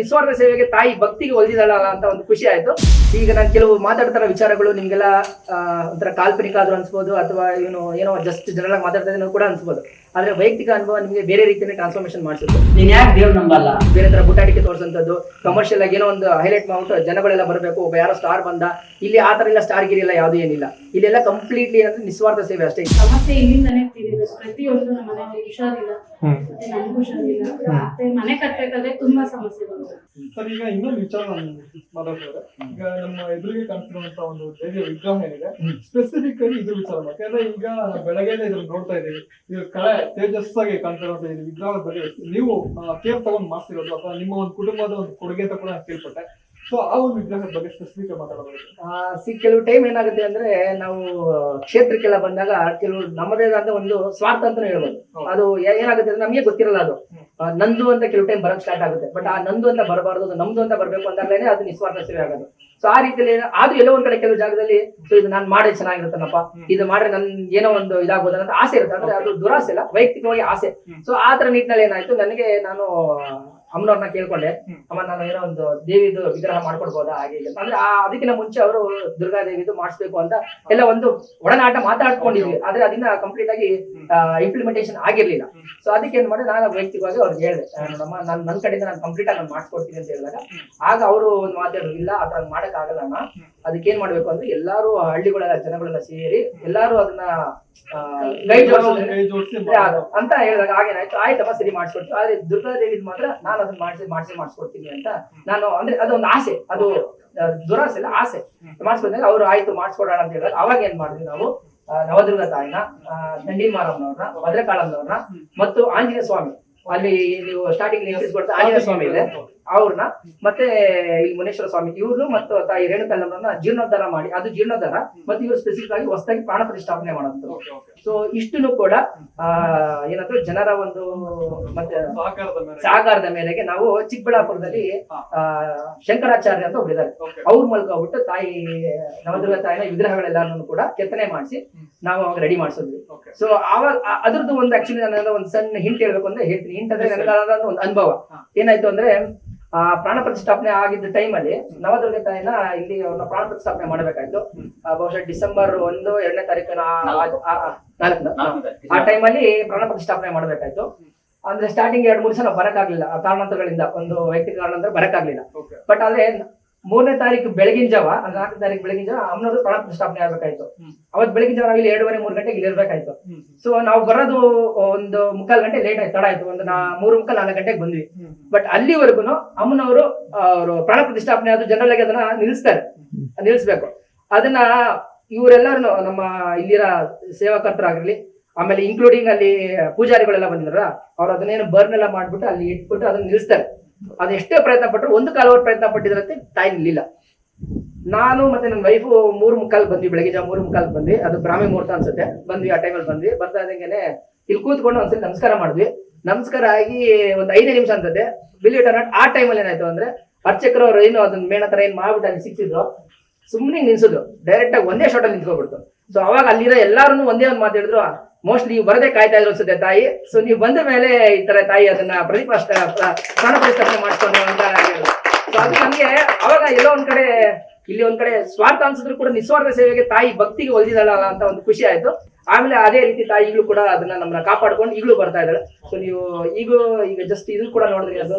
ನಿಸ್ವಾರ್ಥ ಸೇವೆಗೆ ತಾಯಿ ಭಕ್ತಿಗೆ ಒಲಿದಿದ್ದಾಳಲ್ಲ ಅಂತ ಒಂದು ಖುಷಿ ಆಯ್ತು. ಈಗ ನಾನು ಕೆಲವು ಮಾತಾಡ್ತಾರ ವಿಚಾರಗಳು ನಿಮಗೆಲ್ಲ ಒಂಥರ ಕಾಲ್ಪನಿಕ ಆದ್ರೂ ಅನ್ಸ್ಬೋದು, ಅಥವಾ ಏನು, ಏನೋ ಜಸ್ಟ್ ಜನರಾಗಿ ಮಾತಾಡ್ತಾ ಕೂಡ ಅನ್ಸ್ಬೋದು. ಆದ್ರೆ ವೈಯಕ್ತಿಕ ಅನುಭವ ನಿಮಗೆ ಬೇರೆ ರೀತಿಯಲ್ಲಿ ಟ್ರಾನ್ಸ್ಫಾರ್ಮೇಶನ್ ಮಾಡಿಸುತ್ತೆ. ನೀನ್ ಯಾಕೆ ದೇವ್ರ ನಂಬಲ್ಲ? ಬೇರೆ ತರ ಬುಟಾಟಿಕೆ ತೋರಿಸಂತದ್ದು ಕಮರ್ಷಿಯಲ್ ಆಗಿ ಏನೋ ಒಂದು ಹೈಲೈಟ್ ಮಾಡ್ಬಿಟ್ಟು ಜನಗಳೆಲ್ಲ ಬರಬೇಕು ಒಬ್ಬ ಯಾರೋ ಸ್ಟಾರ್ ಬಂದ ಇಲ್ಲಿ ಆ ತರ ಎಲ್ಲ ಸ್ಟಾರ್ ಗಿರಿ ಇಲ್ಲ ಯಾವ್ದು ಏನಿಲ್ಲ. ಇಲ್ಲೆಲ್ಲ ಕಂಪ್ಲೀಟ್ಲಿ ಅಂದ್ರೆ ನಿಸ್ವಾರ್ಥ ಸೇವೆ ಅಷ್ಟೇ ಸಮಸ್ಯೆ ಇಲ್ಲಿಂದಾನೆ ಪ್ರತಿಯೊಂದು ನಮ್ಮ ಮನೆಯಲ್ಲಿ ಹುಷಾರಿಲ್ಲ. ಮತ್ತೆ ನನ್ಗೂ ಹುಷಾರಿಲ್ಲ. ಮತ್ತೆ ಮನೆ ಕಟ್ಟಬೇಕಾದ್ರೆ ತುಂಬಾ ಸಮಸ್ಯೆ ಬಂತು ಸರ್ ಈಗ ಇನ್ನೊಂದು ವಿಚಾರ ನಾನು ಮಾತಾಡ್ತಾರೆ ಈಗ ನಮ್ಮ ಎದುರಿಗೆ ಒಂದು ದೇವಿಯ ವಿಗ್ರಹ ಏನಿದೆ ಸ್ಪೆಸಿಫಿಕ್ ಆಗಿ ಇದು ವಿಚಾರ ಯಾಕಂದ್ರೆ ಈಗ ಬೆಳಗ್ಗೆ ನೋಡ್ತಾ ಇದೀವಿ ಇದು ಕಳೆ. ತೇಜಸ್ ಕಾಣ್ತಾ ಇದು ವಿಗ್ರಹದ ಬಗ್ಗೆ ನೀವು ಕೇರ್ ತಗೊಂಡ್ ಮಾಡ್ತಿರೋದು ಅಥವಾ ನಿಮ್ಮ ಒಂದು ಕುಟುಂಬದ ಒಂದು ಕೊಡುಗೆ ಅಂತ ಕೂಡ ಕೇಳ್ಪಟ್ಟೆ. ಸೊ ಆ ಒಂದು ಬಗ್ಗೆ ಸ್ಪೆಸಿಫಿಕ್ ಮಾತಾಡಬಹುದು ಸಿ ಕೆಲವು ಟೈಮ್ ಏನಾಗುತ್ತೆ ಅಂದ್ರೆ ನಾವು ಕ್ಷೇತ್ರಕ್ಕೆಲ್ಲ ಬಂದಾಗ ಕೆಲವು ನಮ್ಮದೇ ಆದ ಒಂದು ಸ್ವಾರ್ಥ ಅಂತ ಹೇಳ್ಬೋದು. ಅದು ಏನಾಗುತ್ತೆ ಅಂದ್ರೆ ನಮಗೆ ಗೊತ್ತಿರಲ್ಲ ಅದು. ನಂದು ಅಂತ ಕೆಲವು ಟೈಮ್ ಬರಕ್ ಸ್ಟಾರ್ಟ್ ಆಗುತ್ತೆ. ಬಟ್ ಆ ನಂದು ಅಂತ ಬರಬಾರ್ದು ಅದು ನಮ್ದು ಅಂತ ಬರ್ಬೇಕು ಅಂದಾಗಲೇ ಅದು ನಿಸ್ವಾರ್ಥ ಸೇವೆ ಆಗೋದು. ಸೊ ಆ ರೀತಿಯಲ್ಲಿ ಆದ್ರೂ ಎಲ್ಲೋ ಒಂದ್ ಕಡೆ ಕೆಲವು ಜಾಗದಲ್ಲಿ ಸೊ ಇದು ನಾನು ಮಾಡಿ ಚೆನ್ನಾಗಿರುತ್ತನಪ್ಪ ಇದು ಮಾಡ್ರೆ ನನ್ ಏನೋ ಒಂದು ಇದಾಗ್ಬೋದು ಅಂತ ಆಸೆ ಇರುತ್ತೆ. ಅಂದ್ರೆ ಅದು ದುರಾಸೆ ಇಲ್ಲ ವೈಯಕ್ತಿಕವಾಗಿ ಆಸೆ. ಸೊ ಆ ತರ ನಿಟ್ಟಿನಲ್ಲಿ ಏನಾಯ್ತು ನನಗೆ ನಾನು ಅಮ್ಮನವ್ರನ್ನ ಕೇಳ್ಕೊಂಡೆ. ಅಮ್ಮ ನಾನು ಏನೋ ಒಂದು ದೇವಿದು ವಿಗ್ರಹ ಮಾಡ್ಕೊಡ್ಬೋದಾ? ಹಾಗೆ ಹೀಗೆ. ಅಂದ್ರೆ ಆ ಅದಕ್ಕಿಂತ ಮುಂಚೆ ಅವರು ದುರ್ಗಾದೇವಿದು ಮಾಡಿಸ್ಬೇಕು ಅಂತ ಎಲ್ಲ ಒಂದು ಒಡನಾಟ ಮಾತಾಡ್ಕೊಂಡಿದ್ವಿ. ಆದ್ರೆ ಅದನ್ನ ಕಂಪ್ಲೀಟ್ ಆಗಿ ಇಂಪ್ಲಿಮೆಂಟೇಶನ್ ಆಗಿರ್ಲಿಲ್ಲ. ಸೊ ಅದಕ್ಕೆ ಏನ್ ಮಾಡಿ ನಾನು ವೈಯಕ್ತಿಕವಾಗಿ ಅವ್ರಿಗೆ ಹೇಳಿದೆ ನಮ್ಮ ನೋಡಮ್ಮ ನಾನು ನನ್ನ ಕಡೆಯಿಂದ ನಾನು ಕಂಪ್ಲೀಟ್ ಆಗಿ ನಾನು ಮಾಡ್ಕೊಡ್ತೀನಿ ಅಂತ ಹೇಳಿದಾಗ ಆಗ ಅವರು ಒಂದು ಮಾತಾಡಿದ್ರು ಇಲ್ಲ ಆ ತರ ಮಾಡಕ್ ಆಗಲ್ಲ ಅಣ್ಣ ಅದಕ್ಕೆ ಏನ್ ಮಾಡ್ಬೇಕು ಅಂದ್ರೆ ಎಲ್ಲಾರು ಹಳ್ಳಿಗಳೆಲ್ಲ ಜನಗಳೆಲ್ಲ ಸೇರಿ ಎಲ್ಲಾರು ಅದನ್ನ ಗೈಡ್ ಅಂತ ಹೇಳಿದಾಗ ಆಗೇನಾಯ್ತು ಆಯ್ತಪ್ಪ ಸರಿ ಮಾಡಿಸ್ಕೊಡ್ತೀವಿ. ಆದ್ರೆ ದುರ್ಗಾದೇವಿ ಮಾತ್ರ ನಾನು ಅದನ್ನ ಮಾಡಿಸಿ ಮಾಡಿಸಿ ಮಾಡಿಸ್ಕೊಡ್ತೀನಿ ಅಂತ ನಾನು ಅಂದ್ರೆ ಅದೊಂದು ಆಸೆ. ಅದು ದುರಾಸೆ ಅಲ್ಲ ಆಸೆ. ಮಾಡಿಸ್ಕೊಂಡ್ರೆ ಅವ್ರು ಆಯ್ತು ಮಾಡಿಸ್ಕೊಡೋಣ ಅಂತ ಹೇಳಿದ್ರೆ ಅವಾಗ ಏನ್ ಮಾಡಿದ್ವಿ ನಾವು? ನವದುರ್ಗ ತಾಯಿನ ದಂಡಿ ಮಾರಮ್ಮನವ್ರನ್ನ ಭದ್ರಕಾಳಮ್ಮನವ್ರನ್ನ ಮತ್ತು ಆಂಜನೇಯ ಸ್ವಾಮಿ. ಅಲ್ಲಿ ನೀವು ಸ್ಟಾರ್ಟಿಂಗ್ ನೀವು ಆಂಜನೇಯ ಸ್ವಾಮಿ ಇದೆ. ಅವ್ರನ್ನ ಮತ್ತೆ ಇಲ್ಲಿ ಮುನೇಶ್ವರ ಸ್ವಾಮಿ ಇವ್ರನ್ನು ಮತ್ತು ತಾಯಿ ರೇಣುಕಲ್ಲಮ್ಮನ ಜೀರ್ಣೋದ್ಧಾರ ಮಾಡಿ ಅದು ಜೀರ್ಣೋದ್ಧಾರ ಮತ್ತೆ ಇವರು ಸ್ಪೆಸಿಫಿಕ್ ಆಗಿ ಹೊಸದಾಗಿ ಪ್ರಾಣ ಪ್ರತಿಷ್ಠಾಪನೆ ಮಾಡೋದು ಸೊ ಇಷ್ಟನ್ನು ಕೂಡ ಆ ಏನಂದ್ರೆ ಜನರ ಒಂದು ಮತ್ತೆ ಸಹಕಾರದ ಮೇರೆಗೆ. ನಾವು ಚಿಕ್ಕಬಳ್ಳಾಪುರದಲ್ಲಿ ಆ ಶಂಕರಾಚಾರ್ಯ ಅಂತ ಒಬ್ಬರಿದ್ದಾರೆ ಅವ್ರ ಮೂಲಕ ತಾಯಿ ನವದುರ್ಗ ತಾಯಿನ ವಿಗ್ರಹಗಳೆಲ್ಲಾನು ಕೂಡ ಕೆತ್ತನೆ ಮಾಡಿಸಿ ನಾವು ಅವಾಗ ರೆಡಿ ಮಾಡಿಸಿದ್ವಿ. ಸೊ ಆವಾಗ ಅದ್ರದ್ದು ಒಂದು ಆಕ್ಚುಲಿ ನನ್ನ ಒಂದು ಸಣ್ಣ ಹಿಂಟ್ ಹೇಳ್ಬೇಕು ಅಂದ್ರೆ ಹೇಳ್ತೀನಿ. ಹಿಂಟ್ ಅಂದ್ರೆ ನನಗಾದ ಒಂದು ಅನುಭವ. ಏನಾಯ್ತು ಅಂದ್ರೆ ಆ ಪ್ರಾಣ ಪ್ರತಿಷ್ಠಾಪನೆ ಆಗಿದ್ದ ಟೈಮಲ್ಲಿ ನವದುರ್ಗ ತಾಯಿನ ಇಲ್ಲಿ ಅವ್ರನ್ನ ಪ್ರಾಣ ಪ್ರತಿಷ್ಠಾಪನೆ ಮಾಡಬೇಕಾಯ್ತು. ಬಹುಶಃ ಡಿಸೆಂಬರ್ ಒಂದು ಎರಡನೇ ತಾರೀಕಿನ ಆ ಟೈಮಲ್ಲಿ ಪ್ರಾಣ ಪ್ರತಿಷ್ಠಾಪನೆ ಮಾಡಬೇಕಾಯ್ತು. ಅಂದ್ರೆ ಸ್ಟಾರ್ಟಿಂಗ್ ಎರಡ್ ಮೂರು ಸಲ ಬರಕ್ಕಾಗ್ಲಿಲ್ಲ. ಕಾರಣಾಂತರಗಳಿಂದ ಒಂದು ವೈಯಕ್ತಿಕ ಕಾರಣಾಂತರ ಬರಕ್ಕಾಗ್ಲಿಲ್ಲ. ಓಕೆ ಬಟ್ ಆದ್ರೆ ಮೂರನೇ ತಾರೀಕು ಬೆಳಗಿನ ಜಾವ ಅಂದ್ರೆ ನಾಲ್ಕನೇ ತಾರೀಕು ಬೆಳಗಿನ ಜಾವ ಅಮ್ಮನವರು ಪ್ರಾಣ ಪ್ರತಿಷ್ಠಾಪನೆ ಆಗ್ಬೇಕಾಯ್ತು. ಅವತ್ತು ಅವತ್ ಬೆಳಗಿನ ಜಾವ ಇಲ್ಲಿ ಎರಡುವರೆ ಮೂರು ಗಂಟೆಗೆ ಇಲ್ಲಿ ಇರ್ಬೇಕಾಯ್ತು. ಸೊ ನಾವು ಬರೋದು ಒಂದು ಮುಕ್ಕಾಲ್ ಗಂಟೆ ಲೇಟ್ ಆಯ್ತು ತಡ ಆಯ್ತು. ಒಂದು ನಾ ಮೂರು ಮುಕ್ಕಾಲ್ ನಾಲ್ಕು ಗಂಟೆಗೆ ಬಂದ್ವಿ. ಬಟ್ ಅಲ್ಲಿವರೆಗೂ ಅಮ್ಮನವರು ಅವರು ಪ್ರಾಣ ಪ್ರತಿಷ್ಠಾಪನೆ ಆದ ಜನರಲ್ ಆಗಿ ಅದನ್ನ ನಿಲ್ಲಿಸ್ತಾರೆ. ನಿಲ್ಲಿಸ್ಬೇಕು. ಅದನ್ನ ಇವರೆಲ್ಲರೂ ನಮ್ಮ ಇಲ್ಲಿರ ಸೇವಾಕರ್ತರಾಗಿರ್ಲಿ ಆಮೇಲೆ ಇನ್ಕ್ಲೂಡಿಂಗ್ ಅಲ್ಲಿ ಪೂಜಾರಿಗಳೆಲ್ಲ ಬಂದಿದ್ರ ಅವ್ರು ಅದನ್ನೇನು ಬರ್ನ್ ಎಲ್ಲ ಮಾಡ್ಬಿಟ್ಟು ಅಲ್ಲಿ ಇಟ್ಬಿಟ್ಟು ಅದನ್ನ ನಿಲ್ಲಿಸ್ತಾರೆ. ಅದು ಎಷ್ಟೇ ಪ್ರಯತ್ನ ಪಟ್ಟರು ಒಂದು ಕಾಲ ಪ್ರಯತ್ನ ಪಟ್ಟಿದ್ರಂತೆ ತಾಯಿ ನಿಲ್ಲಿಲ್ಲ. ನಾನು ಮತ್ತೆ ನನ್ನ ವೈಫು ಮೂರು ಮುಕ್ಕಾಲ್ ಬಂದ್ವಿ, ಬೆಳಗ್ಗೆ ಜಾವ ಮೂರು ಮುಕ್ಕಾಲ್ ಬಂದ್ವಿ. ಅದು ಬ್ರಾಹ್ಮಿ ಮುಹೂರ್ತ ಅನ್ಸುತ್ತೆ. ಬಂದ್ವಿ ಆ ಟೈಮಲ್ಲಿ ಬಂದ್ವಿ. ಬರ್ತಾ ಇದ್ದಂಗೆನೆ ಇಲ್ಲಿ ಕೂತ್ಕೊಂಡು ಒಂದ್ಸಲಿ ನಮಸ್ಕಾರ ಮಾಡಿದ್ವಿ. ನಮಸ್ಕಾರ ಆಗಿ ಒಂದು ಐದೇ ನಿಮಿಷ ಅನ್ಸುತ್ತೆ. ಬಿಲೀವ್ ನಾಟ್ ಆ ಟೈಮಲ್ಲಿ ಏನಾಯ್ತು ಅಂದ್ರೆ ಅರ್ಚಕರು ಅವ್ರು ಏನು ಅದನ್ನ ಮೇಣ ತರ ಏನ್ ಮಾಡ್ಬಿಟ್ಟು ಅಲ್ಲಿ ಸಿಕ್ತಿದ್ರು ಸುಮ್ಮನೆ ನಿಲ್ಸಿದ್ರು. ಡೈರೆಕ್ಟ್ ಆಗಿ ಒಂದೇ ಶೋಟಲ್ಲಿ ಅಲ್ಲಿ ನಿಂತ್ಕೊಬಿಡ್ತು ಸೊ ಅವಾಗ ಅಲ್ಲಿರೋ ಎಲ್ಲಾರು ಒಂದೇ ಒಂದು ಮಾತಾಡಿದ್ರು ಮೋಸ್ಟ್ಲಿ ಬರದೆ ಕಾಯ್ತಾ ಇದ್ರು ಅನ್ಸುತ್ತೆ ತಾಯಿ. ಸೊ ನೀವು ಬಂದ ಮೇಲೆ ಈ ತರ ತಾಯಿ ಅದನ್ನ ಪ್ರತಿಪಾಷ್ಟ ಪ್ರಾಣ ಮಾಡ್ಕೊಂಡು ಅಂತ ಸೊ ಅದು ನಮ್ಗೆ ಅವಾಗ ಎಲ್ಲೋ ಒಂದ್ ಕಡೆ, ಇಲ್ಲಿ ಒಂದ್ ಕಡೆ ಸ್ವಾರ್ಥ ಅನ್ಸಿದ್ರು ಕೂಡ ನಿಸ್ವಾರ್ಥ ಸೇವೆಗೆ ತಾಯಿ ಭಕ್ತಿಗೆ ಒಲಿದಿದ್ದಾಳಲ್ಲ ಅಂತ ಒಂದು ಖುಷಿ ಆಯ್ತು. ಆಮೇಲೆ ಅದೇ ರೀತಿ ತಾಯಿ ಈಗಲೂ ಕೂಡ ಅದನ್ನ ನಮ್ಮನ್ನ ಕಾಪಾಡ್ಕೊಂಡು ಈಗಲೂ ಬರ್ತಾ ಇದ್ದಾಳೆ. ಸೊ ನೀವು ಈಗ ಈಗ ಜಸ್ಟ್ ಇದು ಕೂಡ ನೋಡಿದ್ರಿ ಅದು.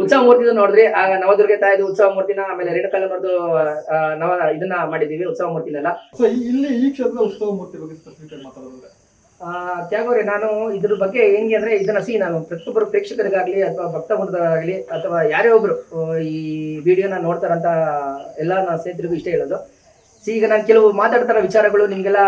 ಉತ್ಸವ ಮೂರ್ತಿ. ನೋಡಿದ್ರಿ. ಆಗ ನವದುರ್ಗ ತಾಯಿದು ಉತ್ಸವ ಮೂರ್ತಿನ ಆಮೇಲೆ ರೇಣುಕಲ್ಲನವ್ರದ್ದು ಆ, ನವ ಇದನ್ನ ಮಾಡಿದೀವಿ ಉತ್ಸವ ಮೂರ್ತಿನೆಲ್ಲ. ಸೊ ಇಲ್ಲಿ ಈ ಕ್ಷೇತ್ರದ ಉತ್ಸವ ಮೂರ್ತಿ ಬಗ್ಗೆ ಸ್ಪೆಸಿಫಿಕ್ ಮಾತಾಡೋದ್ರೆ ಆ, ತ್ಯಾಗವ್ರೆ ನಾನು ಇದ್ರ ಬಗ್ಗೆ ಹೆಂಗೆ ಅಂದ್ರೆ ಇದನ್ನ ಸಿ ನಾನು ಪ್ರತಿಯೊಬ್ಬರು ಪ್ರೇಕ್ಷಕರಿಗಾಗ್ಲಿ ಅಥವಾ ಭಕ್ತ ವೃಂದರಾಗ್ಲಿ ಅಥವಾ ಯಾರೇ ಒಬ್ರು ಈ ವಿಡಿಯೋನ ನೋಡ್ತಾರಂತ ಎಲ್ಲ ಸ್ನೇಹಿತರಿಗೂ ಇಷ್ಟ ಹೇಳೋದು. ಸಿ, ಈಗ ನಾನು ಕೆಲವು ಮಾತಾಡ್ತಾರ ವಿಚಾರಗಳು ನಿಮ್ಗೆಲ್ಲ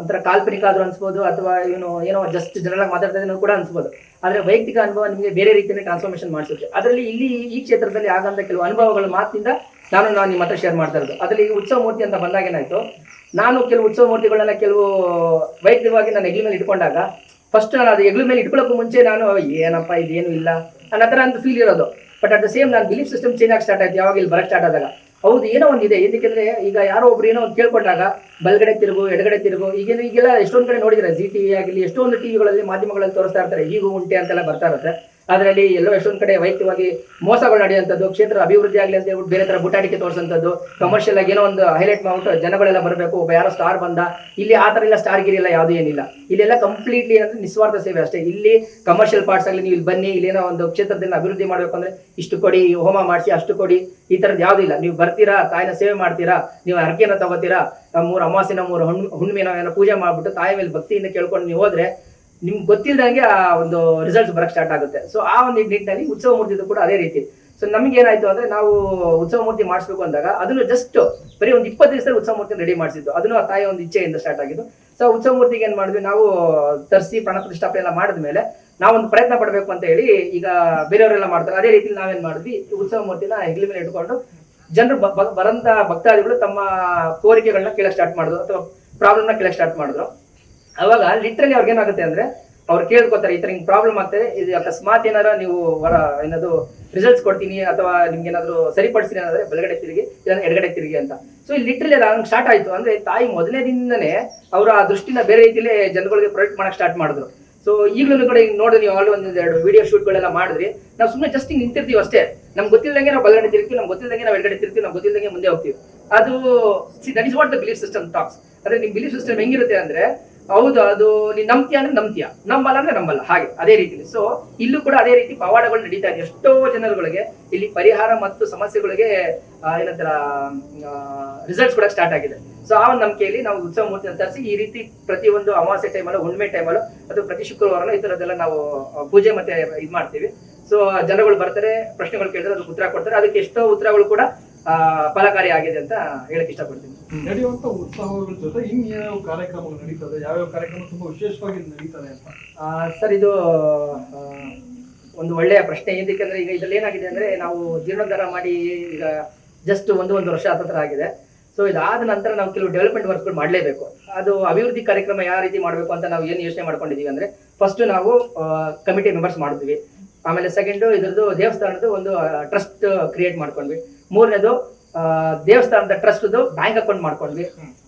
ಒಂಥರ ಕಾಲ್ಪನಿಕ ಆದ್ರೂ ಅನ್ಸ್ಬೋದು, ಅಥವಾ ಏನು, ಏನೋ ಜಸ್ಟ್ ಜನರಲ್ ಆಗಿ ಮಾತಾಡ್ತಾ ಇದ್ದೀನೋ ಕೂಡ ಅನ್ಸ್ಬೋದು. ಆದರೆ ವೈಯಕ್ತಿಕ ಅನುಭವ ನಿಮಗೆ ಬೇರೆ ರೀತಿಯಲ್ಲಿ ಟ್ರಾನ್ಸ್ಫಾರ್ಮೇಶನ್ ಮಾಡಿಸುತ್ತೆ. ಅದರಲ್ಲಿ ಇಲ್ಲಿ ಈ ಕ್ಷೇತ್ರದಲ್ಲಿ ಆಗಂತ ಕೆಲವು ಅನುಭವಗಳ ಮಾತಿಂದ ನಾನು ನಾನು ನಿಮ್ಮ ಹತ್ರ ಶೇರ್ ಮಾಡ್ತಾ ಇರೋದು. ಅದರಲ್ಲಿ ಉತ್ಸವ ಮೂರ್ತಿ ಅಂತ ಬಂದಾಗ ಏನಾಯ್ತು, ನಾನು ಕೆಲವು ಉತ್ಸವ ಮೂರ್ತಿಗಳನ್ನ ಕೆಲವು ವೈಯಕ್ತಿಕವಾಗಿ ನಾನು ಹೆಗ್ಲ ಮೇಲೆ ಇಟ್ಕೊಂಡಾಗ ಫಸ್ಟ್ ನಾನು ಅದು ಹೆಗ್ಲ ಮೇಲೆ ಇಟ್ಕೊಳ್ಳೋಕ್ಕೂ ಮುಂಚೆ ನಾನು ಏನಪ್ಪ, ಇದೇನು ಇಲ್ಲ. ನನ್ನ ಹತ್ರ ಅಂತ ಫೀಲ್ ಇರೋದು. ಬಟ್ ಅಟ್ ದ ಸೇಮ್ ನಾನು ಬಿಲೀಫ್ ಸಿಸ್ಟಮ್ ಚೇಂಜ್ ಆಗಿ ಸ್ಟಾರ್ಟ್ ಆಯ್ತು. ಯಾವಾಗ ಇಲ್ಲಿ ಬರಕ್ಕೆ ಸ್ಟಾರ್ಟ್ ಆದಾಗ. ಹೌದು, ಏನೋ ಒಂದಿದೆ ಏನಕ್ಕೆ ಈಗ ಯಾರೋ ಒಬ್ರು ಏನೋ ಒಂದು ಕೇಳ್ಕೊಂಡಾಗ ಬಲ್ಗಡೆ ತಿರುಗು, ಎಡಗಡೆ ತಿರುಗು ಈಗೇನು ಈಗೆಲ್ಲ ಎಷ್ಟೊಂದು ಕಡೆ ನೋಡಿದ್ರೆ ಜಿ ಟಿ ವಿ ಆಗಲಿ, ಎಷ್ಟೊಂದು ಟಿವಿಗಳಲ್ಲಿ ಮಾಧ್ಯಮಗಳಲ್ಲಿ ತೋರಿಸ್ತಾ ಇರ್ತಾರೆ. ಹೀಗೂ ಉಂಟೆ ಅಂತೆಲ್ಲ ಬರ್ತಾ ಇರುತ್ತೆ. ಅದರಲ್ಲಿ ಎಲ್ಲೋ ಎಷ್ಟೊಂದು ಕಡೆ ವೈಯಕ್ತಿಕವಾಗಿ ಮೋಸಗಳು ನಡೆಯುವಂಥದ್ದು, ಕ್ಷೇತ್ರ ಅಭಿವೃದ್ಧಿ ಆಗಲಿ ಅಂತ ಬೇರೆ ತರ ಬುಟಾಟಿಕೆ ತೋರಿಸಂಥದ್ದು ಕಮರ್ಷಿಯಲ್ ಆಗಿ ಏನೋ ಒಂದು ಹೈಲೈಟ್ ಮಾಡ್ಬಿಟ್ಟು ಜನಗಳೆಲ್ಲ ಬರಬೇಕು, ಒಬ್ಬ ಯಾರೋ ಸ್ಟಾರ್ ಬಂದ, ಇಲ್ಲಿ ಆ ಥರ ಇಲ್ಲ ಸ್ಟಾರ್ ಗಿರಿ ಇಲ್ಲ, ಯಾವುದು ಏನಿಲ್ಲ. ಇಲ್ಲೆಲ್ಲ ಕಂಪ್ಲೀಟ್ಲಿ ಏನಂದ್ರೆ ನಿಸ್ವಾರ್ಥ ಸೇವೆ ಅಷ್ಟೇ. ಇಲ್ಲಿ ಕಮರ್ಷಿಯಲ್ ಪಾರ್ಟ್ಸ್ ಆಗಲಿ ನೀವು ಇಲ್ಲಿ ಬನ್ನಿ ಇಲ್ಲೇನೋ ಒಂದು ಕ್ಷೇತ್ರದಿಂದ ಅಭಿವೃದ್ಧಿ ಮಾಡಬೇಕು ಅಂದ್ರೆ ಇಷ್ಟು ಕೊಡಿ ಹೋಮ ಮಾಡಿಸಿ ಅಷ್ಟು ಕೊಡಿ, ಈ ಥರದ್ದು ಯಾವುದೂ ಇಲ್ಲ. ನೀವು ಬರ್ತೀರಾ, ತಾಯಿನ ಸೇವೆ ಮಾಡ್ತೀರಾ, ನೀವು ಹರಕೆಯನ್ನು ತಗೋತೀರಾ ಮೂರು ಅಮಾಸಿನ ಮೂರು ಹುಣ್ ಹುಣ್ಣಿಮೆನ ಏನೋ ಪೂಜೆ ಮಾಡ್ಬಿಟ್ಟು ತಾಯಿ ಮೇಲೆ ಭಕ್ತಿಯಿಂದ ಕೇಳ್ಕೊಂಡು ನೀವು ಹೋದ್ರೆ ನಿಮ್ಗೆ ಗೊತ್ತಿಲ್ಲದಂಗೆ ಆ ಒಂದು ರಿಸಲ್ಟ್ಸ್ ಬರಕ್ ಸ್ಟಾರ್ಟ್ ಆಗುತ್ತೆ. ಸೊ ಆ ಒಂದು ನಿಟ್ಟಿನಲ್ಲಿ ಉತ್ಸವ ಮೂರ್ತಿದು ಕೂಡ ಅದೇ ರೀತಿ. ಸೊ ನಮ್ಗೆ ಏನಾಯ್ತು ಅಂದ್ರೆ ನಾವು ಉತ್ಸವ ಮೂರ್ತಿ ಮಾಡಿಸ್ಬೇಕು ಅಂದಾಗ ಅದನ್ನು ಜಸ್ಟ್ ಬರೀ ಒಂದು ಇಪ್ಪತ್ತು ದಿವಸದಲ್ಲಿ ಉತ್ಸವ ಮೂರ್ತಿ ರೆಡಿ ಮಾಡಿಸಿದ್ದು. ಅದನ್ನು ಆ ತಾಯಿ ಒಂದು ಇಚ್ಛೆಯಿಂದ ಸ್ಟಾರ್ಟ್ ಆಗಿದ್ದು. ಸೊ ಉತ್ಸವ ಮೂರ್ತಿಗೆ ಏನ್ ಮಾಡಿದ್ವಿ? ನಾವು ತರಿಸಿ ಪ್ರಾಣ ಪ್ರತಿಷ್ಠಾಪನೆ ಎಲ್ಲ ಮಾಡಿದ್ಮೇಲೆ ನಾವೊಂದು ಪ್ರಯತ್ನ ಪಡಬೇಕು ಅಂತ ಹೇಳಿ ಈಗ ಬೇರೆಯವರೆಲ್ಲ ಮಾಡ್ತಾರೆ. ಅದೇ ರೀತಿ ನಾವೇನ್ ಮಾಡಿದ್ವಿ? ಉತ್ಸವ ಮೂರ್ತಿನ ಹೆಗ್ಲಿ ಮೇಲೆ ಇಟ್ಕೊಂಡು ಜನರು ಬರಂತ ಭಕ್ತಾದಿಗಳು ತಮ್ಮ ಕೋರಿಕೆಗಳನ್ನ ಕೇಳಕ್ ಸ್ಟಾರ್ಟ್ ಮಾಡಿದ್ರು ಅಥವಾ ಪ್ರಾಬ್ಲಮ್ನ ಕೇಳಕ್ ಸ್ಟಾರ್ಟ್ ಮಾಡಿದ್ರು. ಅವಾಗ ಲಿಟ್ರಲಿ ಅವ್ರಿಗೆ ಏನಾಗುತ್ತೆ ಅಂದ್ರೆ, ಅವ್ರು ಕೇಳ್ಕೊತಾರೆ, ಈ ತರ ಹಿಂಗ್ ಪ್ರಾಬ್ಲಮ್ ಆಗ್ತದೆ ಇದು ಅಕಸ್ಮಾತ್ ಏನಾರ ನೀವು ಹೊರ ಏನದು ರಿಸಲ್ಟ್ಸ್ ಕೊಡ್ತೀನಿ ಅಥವಾ ನಿಮ್ಗೆ ಏನಾದ್ರು ಸರಿಪಡಿಸ್ತೀನಿ ಅಂದ್ರೆ ಬಲಗಡೆ ತಿರುಗಿ, ಇಲ್ಲ ಎಡಗಡೆ ತಿರುಗಿ ಅಂತ. ಸೊ ಇಲ್ಲಿ ಲಿಟ್ರಲಿ ಅದು ಸ್ಟಾರ್ಟ್ ಆಯ್ತು. ಅಂದ್ರೆ ತಾಯಿ ಮೊದಲನೇ ದಿನನೇ ಅವರು ಆ ದೃಷ್ಟಿನ ಬೇರೆ ರೀತಿಲಿ ಜನಗಳಿಗೆ ಪ್ರೊಡಕ್ಟ್ ಮಾಡಕ್ ಸ್ಟಾರ್ಟ್ ಮಾಡಿದ್ರು. ಸೊ ಈಗಲೂ ಕೂಡ ಹಿಂಗ್ ನೋಡಿದ್ರೆ ನೀವು ಆಲ್ರೆಡಿ ಒಂದು ಎರಡು ವಿಡಿಯೋ ಶೂಟ್ಗಳೆಲ್ಲ ಮಾಡಿದ್ರಿ. ನಾವು ಸುಮ್ಮನೆ ಜಸ್ಟ್ ಹಿಂಗ್ ನಿಂತಿರ್ತೀವಿ ಅಷ್ಟೇ. ನಮ್ಗೆ ಗೊತ್ತಿಲ್ಲದಂಗೆ ನಾವು ಬಲಗಡೆ ತಿರ್ತೀವಿ ನಮ್ಗೆ ಗೊತ್ತಿಲ್ಲದಂಗೆ ನಾವು ಎಡಗಡೆ ತಿರ್ತೀವಿ ನಮ್ಗೆ ಗೊತ್ತಿಲ್ಲದಂಗೆ ಮುಂದೆ ಹೋಗ್ತೀವಿ. ಅದು see that is what the belief system talks ಅಂದ್ರೆ ನಿಮ್ ಬಿಲೀಫ್ ಸಿಸ್ಟಮ್ ಹೆಂಗಿರುತ್ತೆ ಅಂದ್ರೆ ಹೌದು, ಅದು ನೀನ್ ನಂಬ್ತೀಯ ಅಂದ್ರೆ ನಂಬ್ತೀಯ. ನಂಬಲ್ಲ ಅಂದ್ರೆ ನಂಬಲ್ಲ. ಹಾಗೆ, ಅದೇ ರೀತಿ ಸೊ ಇಲ್ಲೂ ಕೂಡ ಅದೇ ರೀತಿ ಪವಾಡಗಳು ನಡೀತಾ ಇದೆ. ಎಷ್ಟೋ ಜನರುಗಳಿಗೆ ಇಲ್ಲಿ ಪರಿಹಾರ ಮತ್ತು ಸಮಸ್ಯೆಗಳಿಗೆ ಏನಂತಾರ ರಿಸಲ್ಟ್ಸ್ ಕೂಡ ಸ್ಟಾರ್ಟ್ ಆಗಿದೆ. ಸೊ ಆ ಒಂದು ನಂಬಿಕೆಯಲ್ಲಿ ನಾವು ಉತ್ಸವ ಮೂರ್ತಿ ತರಿಸಿ ಈ ರೀತಿ ಪ್ರತಿಯೊಂದು ಅಮಾವಾಸ್ಯೆ ಟೈಮಲ್ಲೂ ಹುಣ್ಣಿಮೆ ಟೈಮಲ್ಲೂ ಅಥವಾ ಪ್ರತಿ ಶುಕ್ರವಾರ ಈ ತರದೆಲ್ಲ ನಾವು ಪೂಜೆ ಮತ್ತೆ ಇದು ಮಾಡ್ತೀವಿ. ಸೊ ಜನಗಳು ಬರ್ತಾರೆ, ಪ್ರಶ್ನೆಗಳು ಕೇಳಿದ್ರೆ ಅದಕ್ಕೆ ಉತ್ತರ ಕೊಡ್ತಾರೆ. ಅದಕ್ಕೆ ಎಷ್ಟೋ ಉತ್ತರಗಳು ಕೂಡ ಆ, ಫಲಕಾರಿ ಆಗಿದೆ ಅಂತ ಹೇಳಕ್ ಇಷ್ಟಪಡ್ತೀನಿ. ನಡೆಯುವಂತ ಉತ್ಸವಗಳ ಜೊತೆ ಇನ್ಯಾವ ಕಾರ್ಯಕ್ರಮಗಳು ನಡೀತದೆ? ಯಾವ್ಯಾವ ಕಾರ್ಯಕ್ರಮ ತುಂಬಾ ವಿಶೇಷವಾಗಿ ನಡೀತದೆ ಅಂತ? ಸರ್ ಇದು ಒಂದು ಒಳ್ಳೆಯ ಪ್ರಶ್ನೆ. ಏಕೆಂದ್ರೆ ಈಗ ಇದ್ರಲ್ಲಿ ಏನಾಗಿದೆ ಅಂದ್ರೆ ನಾವು ಜೀರ್ಣೋದ್ಧಾರ ಮಾಡಿ ಈಗ ಜಸ್ಟ್ ಒಂದು ಒಂದು ವರ್ಷ ಹತ್ತತ್ರ ಆಗಿದೆ. ಸೊ ಇದಾದ ನಂತರ ನಾವು ಕೆಲವು ಡೆವಲಪ್ಮೆಂಟ್ ವರ್ಕ್ಗಳು ಮಾಡಲೇಬೇಕು. ಅದು ಅಭಿವೃದ್ಧಿ ಕಾರ್ಯಕ್ರಮ ಯಾವ ರೀತಿ ಮಾಡಬೇಕು ಅಂತ ನಾವು ಏನು ಯೋಚನೆ ಮಾಡ್ಕೊಂಡಿದ್ದೀವಿ ಅಂದ್ರೆ ಫಸ್ಟ್ ನಾವು ಕಮಿಟಿ ಮೆಂಬರ್ಸ್ ಮಾಡಿದ್ವಿ ಆಮೇಲೆ ಸೆಕೆಂಡ್ ಇದ್ರದ್ದು ದೇವಸ್ಥಾನದ್ದು ಒಂದು ಟ್ರಸ್ಟ್ ಕ್ರಿಯೇಟ್ ಮಾಡ್ಕೊಂಡ್ವಿ. ಮೂರನೇದು ದೇವಸ್ಥಾನದ ಟ್ರಸ್ಟ್ದು ಬ್ಯಾಂಕ್ ಅಕೌಂಟ್ ಮಾಡ್ಕೊಂಡ್ವಿ.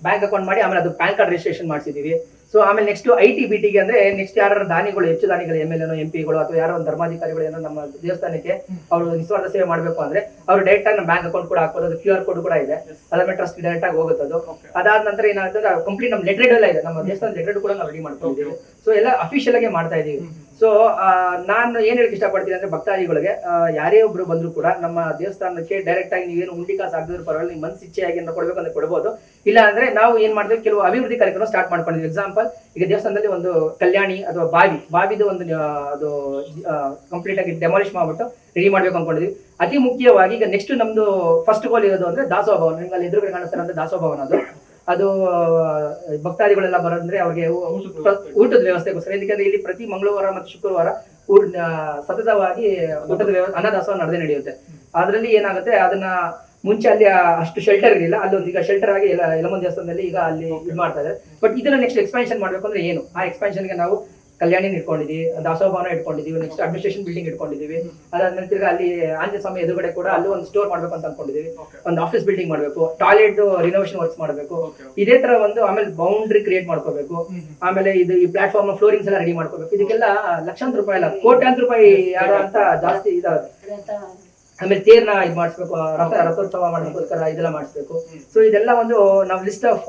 ಬ್ಯಾಂಕ್ ಅಕೌಂಟ್ ಮಾಡಿ ಆಮೇಲೆ ಅದು ಪ್ಯಾನ್ ಕಾರ್ಡ್ ರಿಜಿಸ್ಟ್ರೇಷನ್ ಮಾಡಿಸಿದೀವಿ. ಸೊ ಆಮೇಲೆ ನೆಕ್ಸ್ಟ್ ಐ ಟಿ ಬಿ ಟಿಗೆ ಅಂದ್ರೆ ನೆಕ್ಸ್ಟ್ ಯಾರು ದಾನಿಗಳು ಹೆಚ್ಚು ದಾನಿಗಳು ಎಂ ಎಲ್ ಎನೋ ಎಂ ಪಿಗಳು ಅಥವಾ ಯಾರೋ ಒಂದು ಧರ್ಮಾಧಿಕಾರಿಗಳು ಏನೋ ನಮ್ಮ ದೇವಸ್ಥಾನಕ್ಕೆ ಅವರು ನಿಸ್ವಾರ್ಥ ಸೇವೆ ಮಾಡಬೇಕು ಅಂದ್ರೆ ಅವರು ಡೈರೆಕ್ಟ್ ಆಗಿ ನಮ್ಮ ಬ್ಯಾಂಕ್ ಅಕೌಂಟ್ ಕೂಡ ಹಾಕ್ಬೋದು. ಅದು ಕ್ಯೂ ಆರ್ ಕೋಡ್ ಕೂಡ ಇದೆ. ಅದಾದ್ಮೇಲೆ ಟ್ರಸ್ಟ್ ಡೈರೆಕ್ಟ್ ಆಗಿ ಹೋಗುತ್ತೆ ಅದು. ಅದಾದ ನಂತರ ಏನಾಗ್ತದೆ ಕಂಪ್ಲೀಟ್ ನಮ್ಮ ಲೆಟ್ರೆಡ್ ಎಲ್ಲ ಇದೆ. ನಮ್ಮ ದೇವಸ್ಥಾನ ಲೆಟ್ರೆಡ್ ಕೂಡ ನಾವು ರೆಡಿ ಮಾಡ್ಕೊಂಡಿದ್ದೀವಿ. ಸೊ ಎಲ್ಲ ಅಫಿಷಿಯಲ್ ಆಗಿ ಮಾಡ್ತಾ ಇದೀವಿ. ಸೊ ನಾನು ಏನ್ ಹೇಳಕ್ ಇಷ್ಟಪಡ್ತೀನಿ ಅಂದ್ರೆ ಭಕ್ತಾದಿಗಳಿಗೆ ಯಾರೇ ಒಬ್ರು ಬಂದ್ರು ಕೂಡ ನಮ್ಮ ದೇವಸ್ಥಾನಕ್ಕೆ ಡೈರೆಕ್ಟ್ ಆಗಿ ನೀವೇನು ಉಂಡಿ ಕಾಸು ಹಾಕಿದ್ರು ಪರವಾಗಿಲ್ಲ ನಿಮ್ಮ ಮನಸ್ಸು ಇಚ್ಛೆಯಾಗಿ ನಾವು ಕೊಡ್ಬೇಕು ಅಂದ್ರೆ ಕೊಡ್ಬೋದು. ಇಲ್ಲ ಅಂದ್ರೆ ನಾವು ಏನ್ ಮಾಡ್ತೀವಿ ಕೆಲವು ಅಭಿವೃದ್ಧಿ ಕಾರ್ಯಕ್ರಮ ಸ್ಟಾರ್ಟ್ ಮಾಡ್ಕೊಂಡಿದ್ವಿ. ಎಕ್ಸಾಂಪಲ್ ಈಗ ದೇವಸ್ಥಾನದಲ್ಲಿ ಒಂದು ಕಲ್ಯಾಣಿ ಅಥವಾ ಬಾವಿ, ಬಾವಿದು ಒಂದು ಅದು ಕಂಪ್ಲೀಟ್ ಆಗಿ ಡೆಮಾಲಿಷ್ ಮಾಡ್ಬಿಟ್ಟು ರೆಡಿ ಮಾಡ್ಬೇಕು ಅನ್ಕೊಂಡಿದ್ವಿ. ಅತಿ ಮುಖ್ಯವಾಗಿ ಈಗ ನೆಕ್ಸ್ಟ್ ನಮ್ದು ಫಸ್ಟ್ ಗೋಲ್ ಇರೋದು ಅಂದ್ರೆ ದಾಸೋಹ ಭವನ ನಿಮ್ಗೆ ಅಲ್ಲಿ ಎದುರುಗಡೆ ಕಾಣಿಸ್ತಾರೆ ಅಂದ್ರೆ ದಾಸೋಹ ಭವನ ಅದು. ಅದು ಭಕ್ತಾದಿಗಳೆಲ್ಲ ಬರೋದ್ರೆ ಅವ್ರಿಗೆ ಊಟದ ವ್ಯವಸ್ಥೆಗೋಸ್ಕರ. ಯಾಕಂದ್ರೆ ಇಲ್ಲಿ ಪ್ರತಿ ಮಂಗಳವಾರ ಮತ್ತು ಶುಕ್ರವಾರ ಸತತವಾಗಿ ಊಟದ ವ್ಯವಸ್ಥೆ, ಅನ್ನದಾಸೋಹ ನಡೆದೇ ನಡೆಯುತ್ತೆ. ಅದರಲ್ಲಿ ಏನಾಗುತ್ತೆ, ಅದನ್ನ ಮುಂಚೆ ಅಲ್ಲಿ ಅಷ್ಟು ಶೆಲ್ಟರ್ ಇರಲಿಲ್ಲ. ಅಲ್ಲೊಂದು ಈಗ ಶೆಲ್ಟರ್ ಆಗಿ ಎಲ್ಲ ಎಲ್ಲಮ್ಮ ದೇವಸ್ಥಾನದಲ್ಲಿ ಈಗ ಅಲ್ಲಿ ಇದು ಮಾಡ್ತಾ ಇದ್ದಾರೆ. ಬಟ್ ಇದನ್ನ ನೆಕ್ಸ್ಟ್ ಎಕ್ಸ್ಪಾನ್ಷನ್ ಮಾಡ್ಬೇಕು ಅಂದ್ರೆ ಏನು? ಆ ಎಕ್ಸ್ಪಾನ್ಷನ್ಗೆ ನಾವು ಕಲ್ಯಾಣಿನ ಇಟ್ಕೊಂಡಿದ್ದೀವಿ ದಾಸೋಹ ಭವನ ಇಟ್ಕೊಂಡಿದ್ವಿ ನೆಕ್ಸ್ಟ್ ಅಡ್ಮಿನಿಸ್ಟ್ರೇಷನ್ ಬಿಲ್ಡಿಂಗ್ ಇಟ್ಕೊಂಡಿದ್ದೀವಿ ಅದಾದ್ಮೇಲೆ ನಂತರ ಅಲ್ಲಿ ಆಂಜನೇಯ ಸ್ವಾಮಿ ಎದುರುಗಡೆ ಕೂಡ ಅಲ್ಲಿ ಒಂದು ಸ್ಟೋರ್ ಮಾಡ್ಬೇಕು ಅಂತ ಅನ್ಕೊಂಡಿದ್ದೀವಿ. ಒಂದು ಆಫೀಸ್ ಬಿಲ್ಡಿಂಗ್ ಮಾಡಬೇಕು ಟಾಯ್ಲೆಟ್ ರಿನೋವೇಷನ್ ವರ್ಕ್ಸ್ ಮಾಡಬೇಕು. ಇದೇ ತರ ಒಂದು ಆಮೇಲೆ ಬೌಂಡ್ರಿ ಕ್ರಿಯೇಟ್ ಮಾಡ್ಕೋಬೇಕು. ಆಮೇಲೆ ಇದು ಈ ಪ್ಲಾಟ್ಫಾರ್ಮ್ ಫ್ಲೋರಿಂಗ್ಸ್ ಎಲ್ಲ ರೆಡಿ ಮಾಡ್ಕೋಬೇಕು. ಇದಕ್ಕೆಲ್ಲ ಲಕ್ಷಾಂತರ ರೂಪಾಯಿ ಅಲ್ಲ ಕೋಟ್ಯಾಂತರ ರೂಪಾಯಿ ಯಾರು ಅಂತ ಜಾಸ್ತಿ ಇದಾಗುತ್ತೆ. ಆಮೇಲೆ ತೇರ್ನ ಇದು ಮಾಡಿಸ್ಬೇಕು ರಥ ರಥೋತ್ಸವ ಮಾಡೋದಕ್ಕೋಸ್ಕರ ಇದೆಲ್ಲ ಮಾಡಿಸ್ಬೇಕು. ಸೊ ಇದೆಲ್ಲ ಒಂದು ನಾವು ಲಿಸ್ಟ್ ಆಫ್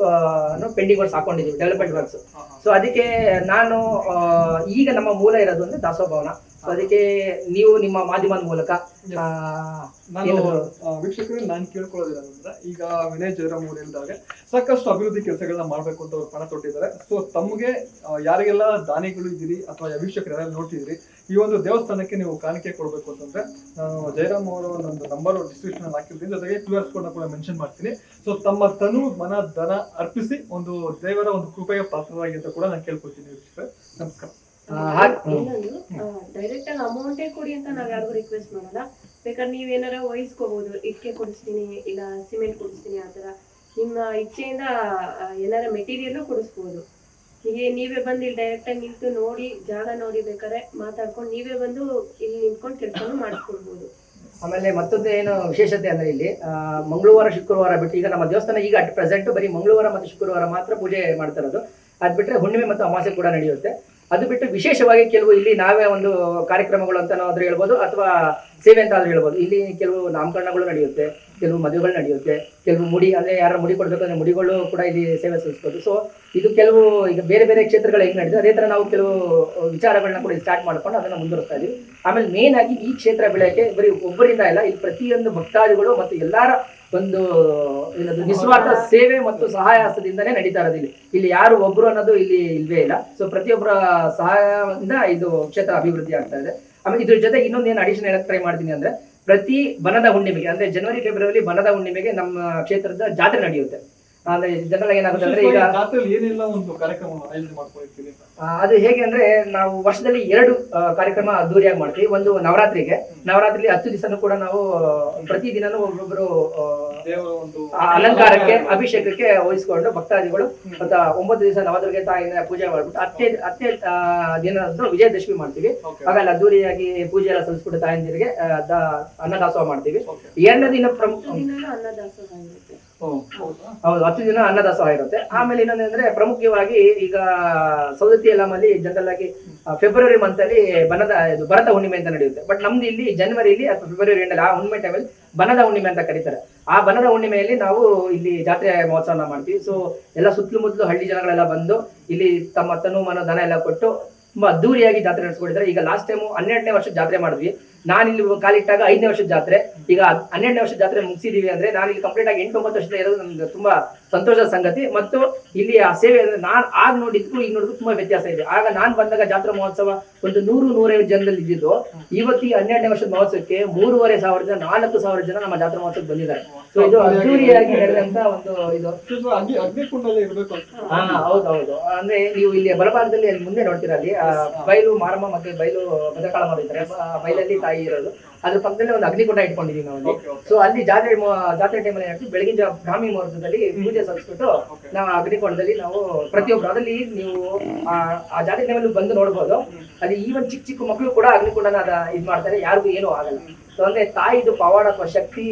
ಪೆಂಡಿಂಗ್ ವರ್ಕ್ಸ್ ಹಾಕೊಂಡಿದ್ದೀವಿ ಡೆವಲಪ್ಮೆಂಟ್ ವರ್ಕ್ಸ್ ಸೊ ಅದಕ್ಕೆ ನಾನು ಈಗ ನಮ್ಮ ಮೂಲ ಇರೋದು ಅಂದ್ರೆ ದಾಸೋಹ ಭವನ. ಸೊ ಅದಕ್ಕೆ ನೀವು ನಿಮ್ಮ ಮಾಧ್ಯಮದ ಮೂಲಕ ನಾನು ವೀಕ್ಷಕರು ನಾನು ಕೇಳ್ಕೊಳ್ಳೋದೇನಂದ್ರೆ ಈಗ ವಿನಯ್ ಜಯರಾಮ್ ಅವರು ಹೇಳಿದಾಗ ಸಾಕಷ್ಟು ಅಭಿವೃದ್ಧಿ ಕೆಲಸಗಳನ್ನ ಮಾಡ್ಬೇಕು ಅಂತ ಅವ್ರು ಪಣ ತೊಟ್ಟಿದ್ದಾರೆ. ಸೊ ತಮಗೆ ಯಾರಿಗೆಲ್ಲ ದಾನಿಗಳು ಇದ್ದೀರಿ ಅಥವಾ ವೀಕ್ಷಕರು ಯಾರು ನೋಡ್ತಿದ್ದೀರಿ ಈ ಒಂದು ದೇವಸ್ಥಾನಕ್ಕೆ ನೀವು ಕಾಣಿಕೆ ಕೊಡಬೇಕು ಅಂತಂದ್ರೆ ನಾನು ಜಯರಾಮ್ ಅವರ ಒಂದು ನಂಬರ್ ಡಿಸ್ಕ್ರಿಪ್ಷನ್ ಅಲ್ಲಿ ಹಾಕಿರ್ತೀನಿ. ಜೊತೆಗೆ ಕ್ಯೂ ಆರ್ ಕೋಡ್ ಕೂಡ ಮೆನ್ಷನ್ ಮಾಡ್ತೀನಿ. ಸೊ ತಮ್ಮ ತನು ಮನ ಧನ ಅರ್ಪಿಸಿ ಒಂದು ದೇವರ ಒಂದು ಕೃಪೆಯ ಪಾತ್ರವಾಗಿ ಅಂತ ಕೂಡ ನಾನು ಕೇಳ್ಕೊಳ್ತೀನಿ ವೀಕ್ಷಕರೇ. ನಮಸ್ಕಾರ. ಇನ್ನೊಂದು ಡೈರೆಕ್ಟ್ ಆಗಿ ಅಮೌಂಟೇ ಕೊಡಿ ಅಂತ ನಾವ್ ಯಾರಿಗೂ ರಿಕ್ವೆಸ್ಟ್ ಮಾಡಲ್ಲ. ಬೇಕಾದ್ರೆ ನೀವೇನಾರ ವಹಿಸ್ಕೋಬಹುದು ಇಟ್ಕೆ ಕೊಡಿಸ್ತೀನಿ ಇಲ್ಲ ಸಿಮೆಂಟ್ ಕೊಡಿಸ್ತೀನಿ ಆತರ ನಿಮ್ಮ ಇಚ್ಛೆಯಿಂದ ಏನಾರ ಮೆಟೀರಿಯಲ್ ಕೊಡಿಸ್ಬೋದು. ಹೀಗೆ ನೀವೇ ಬಂದು ಇಲ್ಲಿ ಡೈರೆಕ್ಟ್ ಆಗಿ ನಿಂತು ನೋಡಿ ಜಾಗ ನೋಡಿ ಬೇಕಾದ್ರೆ ಮಾತಾಡ್ಕೊಂಡು ನೀವೇ ಬಂದು ಇಲ್ಲಿ ನಿಂತ್ಕೊಂಡು ಕೆಲಸನೂ ಮಾಡಿಸ್ಕೊಡ್ಬೋದು ಆಮೇಲೆ ಮತ್ತೊಂದು ಏನು ವಿಶೇಷತೆ ಅಂದ್ರೆ ಇಲ್ಲಿ ಮಂಗಳವಾರ ಶುಕ್ರವಾರ ಬಿಟ್ಟು ಈಗ ನಮ್ಮ ದೇವಸ್ಥಾನ ಈಗ ಅಟ್ ಪ್ರೆಸೆಂಟ್ ಬರೀ ಮಂಗಳವಾರ ಮತ್ತು ಶುಕ್ರವಾರ ಮಾತ್ರ ಪೂಜೆ ಮಾಡ್ತಾ ಇರೋದು. ಅದ್ ಬಿಟ್ರೆ ಹುಣ್ಣಿಮೆ ಮತ್ತು ಅಮಾವಾಸ್ಯೆ ಕೂಡ ನಡೆಯುತ್ತೆ. ಅದು ಬಿಟ್ಟು ವಿಶೇಷವಾಗಿ ಕೆಲವು ಇಲ್ಲಿ ನಾವೇ ಒಂದು ಕಾರ್ಯಕ್ರಮಗಳು ಅಂತ ಆದ್ರೂ ಹೇಳ್ಬೋದು ಅಥವಾ ಸೇವೆ ಅಂತ ಆದ್ರೂ ಹೇಳ್ಬೋದು. ಇಲ್ಲಿ ಕೆಲವು ನಾಮಕರಣಗಳು ನಡೆಯುತ್ತೆ, ಕೆಲವು ಮದುವೆಗಳು ನಡೆಯುತ್ತೆ, ಕೆಲವು ಮುಡಿ ಅಂದ್ರೆ ಯಾರ ಮುಡಿ ಕೊಡ್ಬೇಕಂದ್ರೆ ಮುಡಿಗಳು ಕೂಡ ಇಲ್ಲಿ ಸೇವೆ ಸಲ್ಲಿಸ್ಬೋದು. ಸೊ ಇದು ಕೆಲವು ಈಗ ಬೇರೆ ಬೇರೆ ಕ್ಷೇತ್ರಗಳು ಹೆಂಗ್ ನಡೆದಿದೆ ಅದೇ ತರ ನಾವು ಕೆಲವು ವಿಚಾರಗಳನ್ನ ಕೂಡ ಸ್ಟಾರ್ಟ್ ಮಾಡ್ಕೊಂಡು ಅದನ್ನ ಮುಂದುವರಿಸ್ತಾ ಇದೀವಿ. ಆಮೇಲೆ ಮೇನ್ ಆಗಿ ಈ ಕ್ಷೇತ್ರ ಬೆಳೆಯಕ್ಕೆ ಬರೀ ಒಬ್ಬರಿಂದ ಇಲ್ಲ ಇಲ್ಲಿ ಪ್ರತಿಯೊಂದು ಭಕ್ತಾದಿಗಳು ಮತ್ತು ಎಲ್ಲರ ಒಂದು ಏನದು, ನಿಸ್ವಾರ್ಥ ಸೇವೆ ಮತ್ತು ಸಹಾಯ ಹಸ್ತದಿಂದನೇ ನಡೀತಾ ಇರೋದು ಇಲ್ಲಿ. ಯಾರು ಒಬ್ರು ಅನ್ನೋದು ಇಲ್ಲಿ ಇಲ್ವೇ ಇಲ್ಲ. ಸೊ ಪ್ರತಿಯೊಬ್ಬರ ಸಹಾಯದಿಂದ ಇದು ಕ್ಷೇತ್ರ ಅಭಿವೃದ್ಧಿ ಆಗ್ತಾ ಇದೆ. ಆಮೇಲೆ ಇದ್ರ ಇನ್ನೊಂದು ಏನು ಅಡಿಷನ್ ಹೇಳಕ್ ಟ್ರೈ ಮಾಡ್ತೀನಿ ಅಂದ್ರೆ, ಪ್ರತಿ ಬನದ ಹುಣ್ಣಿಮೆಗೆ, ಅಂದ್ರೆ ಜನವರಿ ಫೆಬ್ರವರಿ ಬನದ ಹುಣ್ಣಿಮೆಗೆ ನಮ್ಮ ಕ್ಷೇತ್ರದ ಜಾತ್ರೆ ನಡೆಯುತ್ತೆ. ಅಂದ್ರೆ ಜನರಲ್ ಏನಾಗುತ್ತೆ ಅಂದ್ರೆ ಈಗ ಏನೆಲ್ಲ ಒಂದು ಕಾರ್ಯಕ್ರಮ ಅದು ಹೇಗೆ ಅಂದ್ರೆ ನಾವು ವರ್ಷದಲ್ಲಿ ಎರಡು ಕಾರ್ಯಕ್ರಮ ಅದ್ದೂರಿಯಾಗಿ ಮಾಡ್ತೀವಿ. ಒಂದು ನವರಾತ್ರಿಗೆ. ನವರಾತ್ರಿ ಹತ್ತು ದಿವಸನೂ ಕೂಡ ನಾವು ಪ್ರತಿದಿನನೂ ಒಬ್ಬೊಬ್ರು ಆ, ಒಂದು ಅಲಂಕಾರಕ್ಕೆ ಅಭಿಷೇಕಕ್ಕೆ ವಹಿಸಿಕೊಂಡು ಭಕ್ತಾದಿಗಳು ಮತ್ತ ಒಂಬತ್ತು ದಿವಸ ನವದುರ್ಗೆ ತಾಯಿನ ಪೂಜೆ ಮಾಡ್ಬಿಟ್ಟು ಹತ್ತೇ ಹತ್ತೇ ದಿನ ದಿನದಂದು ವಿಜಯದಶಮಿ ಮಾಡ್ತೀವಿ. ಆಮೇಲೆ ಅದ್ದೂರಿಯಾಗಿ ಪೂಜೆ ಎಲ್ಲ ಸಲ್ಲಿಸ್ಬಿಟ್ಟು ತಾಯಂದಿರಿಗೆ ಅನ್ನದಾಸೋಹ ಮಾಡ್ತೀವಿ. ಎರಡನೇ ದಿನ ಪ್ರಮುಖ ಹೌದಾ? ಹತ್ತು ದಿನ ಅನ್ನದಾಸೋಹ ಇರುತ್ತೆ. ಆಮೇಲೆ ಇನ್ನೊಂದಂದ್ರೆ ಪ್ರಮುಖವಾಗಿ ಈಗ ಸೌದತ್ತಿ ಎಲ್ಲಮಲ್ಲಿ ಜನರಲ್ ಆಗಿ ಫೆಬ್ರವರಿ ಮಂತ್ ಅಲ್ಲಿ ಬನದ, ಇದು ಭರತ ಹುಣ್ಣಿಮೆ ಅಂತ ನಡೆಯುತ್ತೆ. ಬಟ್ ನಮ್ದು ಇಲ್ಲಿ ಜನವರಿಲಿ ಅಥವಾ ಫೆಬ್ರವರಿ ಎಂಡಲ್ಲಿ ಆ ಹುಣ್ಣಿಮೆ ಟೈಮಲ್ಲಿ ಬನದ ಹುಣ್ಣಿಮೆ ಅಂತ ಕರೀತಾರೆ. ಆ ಬನದ ಹುಣ್ಣಿಮೆಯಲ್ಲಿ ನಾವು ಇಲ್ಲಿ ಜಾತ್ರೆ ಮಹೋತ್ಸವನ ಮಾಡ್ತೀವಿ. ಸೊ ಎಲ್ಲ ಸುತ್ತಲೂ ಮುತ್ತಲು ಹಳ್ಳಿ ಜನಗಳೆಲ್ಲ ಬಂದು ಇಲ್ಲಿ ತಮ್ಮ ತನು ಮನ ದನ ಎಲ್ಲ ಕೊಟ್ಟು ತುಂಬಾ ಅದ್ದೂರಿಯಾಗಿ ಜಾತ್ರೆ ನಡೆಸ್ಕೊಂಡಿದ್ದಾರೆ. ಈಗ ಲಾಸ್ಟ್ ಟೈಮು ಹನ್ನೆರಡನೇ ವರ್ಷ ಜಾತ್ರೆ ಮಾಡಿದ್ವಿ. ನಾನು ಇಲ್ಲಿ ಕಾಲಿಟ್ಟಾಗ ಐದನೇ ವರ್ಷದ ಜಾತ್ರೆ. ಈಗ ಹನ್ನೆರಡನೇ ವರ್ಷದ ಜಾತ್ರೆ ಮುಗಿಸಿದೀವಿ ಅಂದ್ರೆ ನಾನು ಇಲ್ಲಿ ಕಂಪ್ಲೀಟ್ ಆಗಿ ಎಂಟು, ಒಂಬತ್ತು ವರ್ಷದ ಇರೋದು ನಮ್ಗೆ ತುಂಬಾ ಸಂತೋಷದ ಸಂಗತಿ ಮತ್ತು ಇಲ್ಲಿ ಆ ಸೇವೆ ನಾನು ನಾನ್ ಆಗ ನೋಡಿದ್ರು ಈಗ ನೋಡಿದ್ರು ತುಂಬಾ ವ್ಯತ್ಯಾಸ ಇದೆ. ಆಗ ನಾನ್ ಬಂದಾಗ ಜಾತ್ರಾ ಮಹೋತ್ಸವ ಒಂದು ನೂರು ನೂರೈವತ್ತು ಜನದಲ್ಲಿ ಇದ್ದಿದ್ದು. ಇವತ್ತು ಈ ಹನ್ನೆರಡನೇ ವರ್ಷದ ಮಹೋತ್ಸವಕ್ಕೆ ಮೂರುವರೆ ಸಾವಿರ ಜನ ನಾಲ್ಕು ಸಾವಿರ ಜನ ನಮ್ಮ ಜಾತ್ರಾ ಮಹೋತ್ಸವಕ್ಕೆ ಬಂದಿದ್ದಾರೆ. ಸೊ ಇದು ಅದ್ದೂರಿಯಾಗಿ ನಡೆದಂತ ಒಂದು ಇದು. ಹಾ ಹೌದೌದು. ಅಂದ್ರೆ ನೀವು ಇಲ್ಲಿ ಬಲಭಾಗದಲ್ಲಿ ಅಲ್ಲಿ ಮುಂದೆ ನೋಡ್ತೀರಾ ಅಲ್ಲಿ ಬೈಲು ಮಾರಮ್ಮ ಮತ್ತೆ ಬೈಲು ಭದ್ರಕಾಳ ಮಾಡಿದ್ದಾರೆ ಬೈಲಲ್ಲಿ ತಾಯಿ ಇರೋದು. ಅದ್ರ ಪಕ್ಕದಲ್ಲಿ ಒಂದು ಅಗ್ನಿಕುಂಡ ಇಟ್ಕೊಂಡಿದೀವಿ ನಾವು ಸೊ ಅಲ್ಲಿ ಜಾತ್ರೆ ಜಾತ್ರೆ ಟೈಮಲ್ಲಿ ಏನಾಗ್ತದೆ ಬೆಳಗಿನ ಜಾವ ಬ್ರಾಹ್ಮಿ ಮುಹೂರ್ತದಲ್ಲಿ ಪೂಜೆ ಸಲ್ಲಿಸ್ಬಿಟ್ಟು ನಾವು ಅಗ್ನಿಕೊಂಡದಲ್ಲಿ ನಾವು ಪ್ರತಿಯೊಬ್ರು ಅದರಲ್ಲಿ ನೀವು ಆ ಜಾತ್ರೆ ಟೈಮಲ್ಲಿ ಬಂದು ನೋಡ್ಬೋದು. ಅಲ್ಲಿ ಈವನ್ ಚಿಕ್ಕ ಚಿಕ್ಕ ಮಕ್ಕಳು ಕೂಡ ಅಗ್ನಿಕೊಂಡನ ಅದ ಇದ್ ಮಾಡ್ತಾರೆ ಯಾರಿಗೂ ಏನು ಆಗಲ್ಲ. ಸೊ ಅಂದ್ರೆ ತಾಯಿದು ಪವಾಡ ಅಥವಾ ಶಕ್ತಿ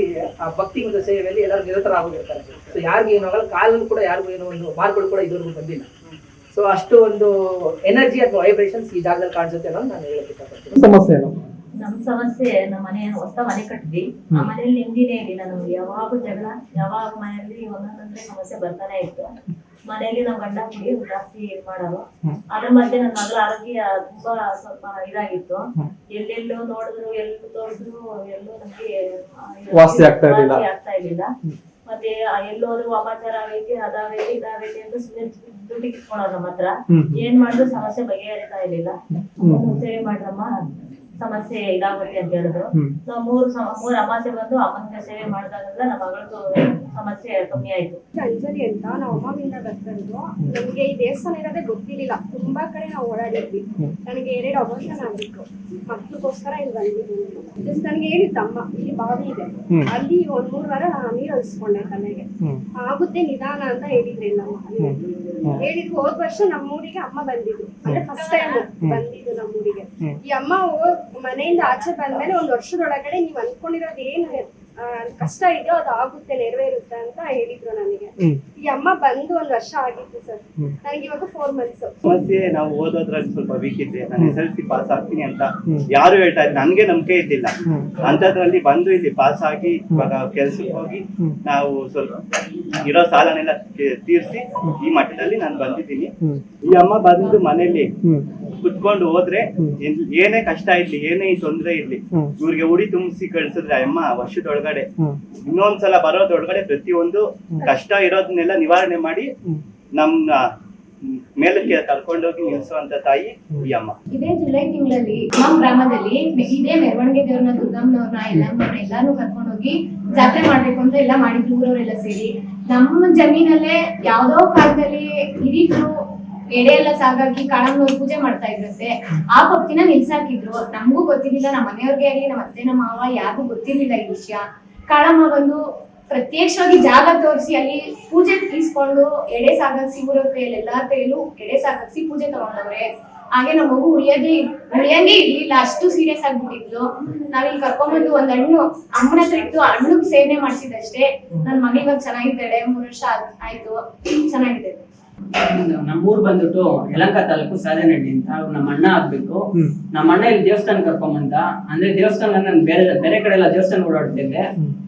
ಆ ಭಕ್ತಿ ಒಂದು ಸೇವೆಯಲ್ಲಿ ಎಲ್ಲರೂ ನಿರತರಾಗಿರ್ತಾರೆ ಸೊ ಯಾರಿಗೂ ಏನು ಆಗಲ್ಲ ಕಾಲಲ್ಲೂ ಕೂಡ ಯಾರಿಗೂ ಏನೋ ಒಂದು ಮಾರ್ಗಗಳು ಕೂಡ ಇದುವರೆಗೂ ಬಂದಿಲ್ಲ. ಸೊ ಅಷ್ಟು ಒಂದು ಎನರ್ಜಿ ಅಥವಾ ವೈಬ್ರೇಷನ್ಸ್ ಈ ಜಾಗದಲ್ಲಿ ಕಾಣಿಸುತ್ತೆ ಅನ್ನೋದು ನಾನು ಹೇಳಕ್ಕೆ ಇಷ್ಟಪಡ್ತೀನಿ. ಸಮಸ್ಯೆ ಏನು ನಮ್ ಸಮಸ್ಯೆ ನಮ್ಮ ಮನೆ ಹೊಸ ಮನೆ ಕಟ್ಟಿ ಆ ಮನೇಲಿ ನೆಮ್ಮದಿನೇ ಇಲ್ಲ ನಮ್ಗೆ ಯಾವಾಗ ಜಗಳ ಯಾವಾಗ ಮನೆಯಲ್ಲಿ ಒಂದೊಂದೊಂದೇ ಸಮಸ್ಯೆ ಬರ್ತಾನೆ ಇತ್ತು. ಮನೆಯಲ್ಲಿ ನಮ್ಮ ಗಂಡ ಕುಡಿ ಜಾಸ್ತಿ ಇದ್ ಮಾಡೋರು ಅದ್ರ ಮಧ್ಯೆ ನನ್ನ ಮಗಳ ಆರೋಗ್ಯ ತುಂಬಾ ಸ್ವಲ್ಪ ಇದಾಗಿತ್ತು. ಎಲ್ಲೆಲ್ಲೋ ನೋಡಿದ್ರು ಎಲ್ಲೂ ತೋರಿದ್ರು ಎಲ್ಲೋ ನಮ್ಗೆ ವಾಸಿ ಆಗ್ತಾ ಇರ್ಲಿಲ್ಲ. ಇರ್ಲಿಲ್ಲ. ಮತ್ತೆ ಎಲ್ಲೋದ್ರು ಅಮಾಚಾರ ಆಗೈತಿ ಅದಾಗೈತಿ ಇದಾಗೈತಿ ಅಂತ ಸುಮ್ಮನೆ ದುಡ್ಡು ಕಿತ್ಕೊಳ್ಳೋರು ನಮ್ಮ ಹತ್ರ. ಏನ್ ಮಾಡಿದ್ರು ಸಮಸ್ಯೆ ಬಗೆಹರಿತಾ ಇರ್ಲಿಲ್ಲ. ಸೇವೆ ಮಾಡ್ರಮ್ಮ. ಸಮಸ್ಯೆ ಇದಾಗುತ್ತೆ ಅಂತ ಹೇಳಿದ್ರು. ನಾವು ಮೂರು ಮೂರು ಅಮಾಸೆ ಬಂದು ಅಮ್ಮನ ಸೇವೆ ಮಾಡಿದಾಗೆಲ್ಲ ನಮ್ಮ ಮಗಳದ್ದು ಸಮಸ್ಯೆ ಕಮ್ಮಿ ಆಯ್ತು. ಅಂಜಲಿ ಅಂತ ನಾವು ಅಮ್ಮವಿಂದ ಬರ್ತಂದ್ರು ನಮ್ಗೆ ಈ ದೇವಸ್ಥಾನ ಇರೋದೇ ಗೊತ್ತಿರ್ಲಿಲ್ಲ. ತುಂಬಾ ಕಡೆ ನಾವು ಓಡಾಡಿದ್ವಿ. ನನಗೆ ಎರಡು ಅಬೋಷನ್ ಆಗಿತ್ತು. ಮಕ್ಳಿಗೋಸ್ಕರ ಇಲ್ಲಿ ಬಂದಿದ್ದೀನಿ ಜಸ್ಟ್ ನನಗೆ ಹೇಳಿತ್ತು ಅಮ್ಮ ಇಲ್ಲಿ ಬಾವಿ ಇದೆ. ಅಲ್ಲಿ ಒಂದ್ ಮೂರ್ ವಾರ ನೀರು ಹರಿಸ್ಕೊಂಡೆ ತಲೆಗೆ. ಆಗುತ್ತೆ ನಿಧಾನ ಅಂತ ಹೇಳಿದ್ರಿ ನಮ್ಮ ಹೇಳಿದ್ರು ಹೋದ್ ವರ್ಷ ನಮ್ಮೂರಿಗೆ ಅಮ್ಮ ಬಂದಿದ್ರು. ಅಂದ್ರೆ ಫಸ್ಟ್ ಟೈಮ್ ಬಂದಿದ್ದು ನಮ್ಮೂರಿಗೆ. ಈ ಅಮ್ಮ ಮನೆಯಿಂದ ಆಚೆ ಬಂದ್ಮೇಲೆ ಒಂದ್ ವರ್ಷದೊಳಗಡೆ ನೀವ್ ಅನ್ಕೊಂಡಿರೋದು ಏನು ಕಷ್ಟ ಇದೆಯೋ ಅದು ಆಗುತ್ತೆ ನೆರವೇರುತ್ತೆ ಅಂತ ಹೇಳಿದ್ರು ನನಗೆ. ಈ ಅಮ್ಮ ಬಂದು ಒಂದ್ ವರ್ಷ ಆಗಿತ್ತು ಸರ್. ನನಗೆ ಇವಾಗ ಫೋರ್ ಮಂತ್ಸ್ ಮತ್ತೆ ನಾವು ಓದೋದ್ರಲ್ಲಿ ಸ್ವಲ್ಪ ವೀಕ್ ಇದ್ದೆ. ನಾನು ಎಸ್ ಎಲ್ ಸಿ ಪಾಸ್ ಆಗ್ತೀನಿ ಅಂತ ಯಾರು ಹೇಳ್ತಾ ಇದ್ರು ನನ್ಗೆ ನಂಬಿಕೆ ಇದ್ದಿಲ್ಲ. ಅಂತದ್ರಲ್ಲಿ ಬಂದು ಇಲ್ಲಿ ಪಾಸ್ ಆಗಿ ಇವಾಗ ಕೆಲ್ಸಕ್ಕೆ ಹೋಗಿ ನಾವು ಸ್ವಲ್ಪ ಇರೋ ಸಾಲನೆಲ್ಲ ತೀರಿಸಿ ಈ ಮಟ್ಟದಲ್ಲಿ ನಾನು ಬಂದಿದ್ದೀನಿ. ಈ ಅಮ್ಮ ಬಂದು ಮನೇಲಿ ಕುತ್ಕೊಂಡು ಹೋದ್ರೆ ಏನೇ ಕಷ್ಟ ಇರ್ಲಿ ಏನೇ ತೊಂದ್ರೆ ಇರ್ಲಿ ಇವ್ರಿಗೆ ಉಡಿ ತುಂಬಿಸಿ ಕಳ್ಸಿದ್ರೆ ಅಮ್ಮ ವರ್ಷದೊಳಗಡೆ ಇನ್ನೊಂದ್ಸಲ ಬರೋದೊಳಗಡೆ ಪ್ರತಿಯೊಂದು ಕಷ್ಟ ಇರೋದನ್ನೆಲ್ಲ ನಿವಾರಣೆ ಮಾಡಿ ನಮ್ಮ ಮೇಲಕ್ಕೆ ಕರ್ಕೊಂಡೋಗಿ ನಿಲ್ಸುವಂತ ತಾಯಿ ಈ ಅಮ್ಮ. ಇದೇ ಜುಲೈ ತಿಂಗಳಲ್ಲಿ ನಮ್ಮ ಗ್ರಾಮದಲ್ಲಿ ಇದೇ ಮೆರವಣಿಗೆ ದೇವ್ರನ್ನ ದುರ್ಗಮ್ಮನವ್ರನ್ನ ಎಲ್ಲಮ್ಮವ್ರನ್ನ ಎಲ್ಲಾನು ಕರ್ಕೊಂಡೋಗಿ ಜಾತ್ರೆ ಮಾಡ್ಬೇಕು ಅಂತ ಎಲ್ಲ ಮಾಡಿದ್ರು ಊರವರೆಲ್ಲ ಸೇರಿ. ನಮ್ಮ ಜಮೀನಲ್ಲೇ ಯಾವ್ದೋ ಕಾಲದಲ್ಲಿ ಹಿರಿಕರು ಎಡೆ ಎಲ್ಲ ಸಾಗಾಗಿ ಕಾಳಂಗ್ ಪೂಜೆ ಮಾಡ್ತಾ ಇದ್ರಂತೆ. ಆ ಭಕ್ತಿನ ನಿಲ್ಸಾಕಿದ್ರು. ನಮಗೂ ಗೊತ್ತಿರ್ಲಿಲ್ಲ ನಮ್ಮ ಮನೆಯವ್ರಿಗೆ ಆಗ್ಲಿ ನಮ್ಮ ಅತ್ತೆ ನಮ್ಮ ಮಾವ, ಯಾರಿಗೂ ಗೊತ್ತಿರ್ಲಿಲ್ಲ ಈ ವಿಷಯ. ಕಾಳಮ್ಮ ಬಂದು ಪ್ರತ್ಯಕ್ಷವಾಗಿ ಜಾಗ ತೋರಿಸಿ ಅಲ್ಲಿ ಪೂಜೆ ತೀರಿಸ್ಕೊಂಡು ಎಡೆ ಸಾಗಿಸಿ ಊರ ಕೈಯಲ್ಲಿ ಎಲ್ಲಾರ ಕೈಯಲ್ಲೂ ಎಡೆ ಸಾಗಿಸಿ ಪೂಜೆ ತಗೊಂಡವ್ರೆ. ಹಾಗೆ ನಮ್ಮ ಮಗು ಉಳಿಯೋದೇ, ಉಳಿಯಂಗೆ ಇರ್ಲಿಲ್ಲ. ಅಷ್ಟು ಸೀರಿಯಸ್ ಆಗ್ಬಿಟ್ಟಿದ್ಲು. ನಾವಿಲ್ಲಿ ಕರ್ಕೊಂಡ್ಬಂದು ಒಂದ್ ಹಣ್ಣು, ಅಮ್ಮನ ಹತ್ರ ಇಟ್ಟು ಹಣ್ಣು ಸೇವನೆ ಮಾಡ್ಸಿದಷ್ಟೇ ನನ್ ಮಗಳಿಗೆ ಚೆನ್ನಾಗಿದ್ದಾಳೆ ಮೂರ್ ವರ್ಷ ಆಯ್ತು. ಚೆನ್ನಾಗಿದೆ. ನಮ್ಮೂರ್ ಬಂದ್ಬಿಟ್ಟು ಯಲಂಕ ತಾಲೂಕು ಸಾಧನಹಳ್ಳಿ ಅಂತ ಅವ್ರು ನಮ್ಮ ಅಣ್ಣ ಆಗ್ಬೇಕು. ನಮ್ಮ ಅಣ್ಣ ಇಲ್ಲಿ ದೇವಸ್ಥಾನ ಕರ್ಕೊಂಬಂದ ಅಂದ್ರೆ ದೇವಸ್ಥಾನ ನಾನು ಬೇರೆ ಬೇರೆ ಕಡೆ ಎಲ್ಲ ದೇವಸ್ಥಾನ ಓಡಾಡ್ತಿದ್ದೆ.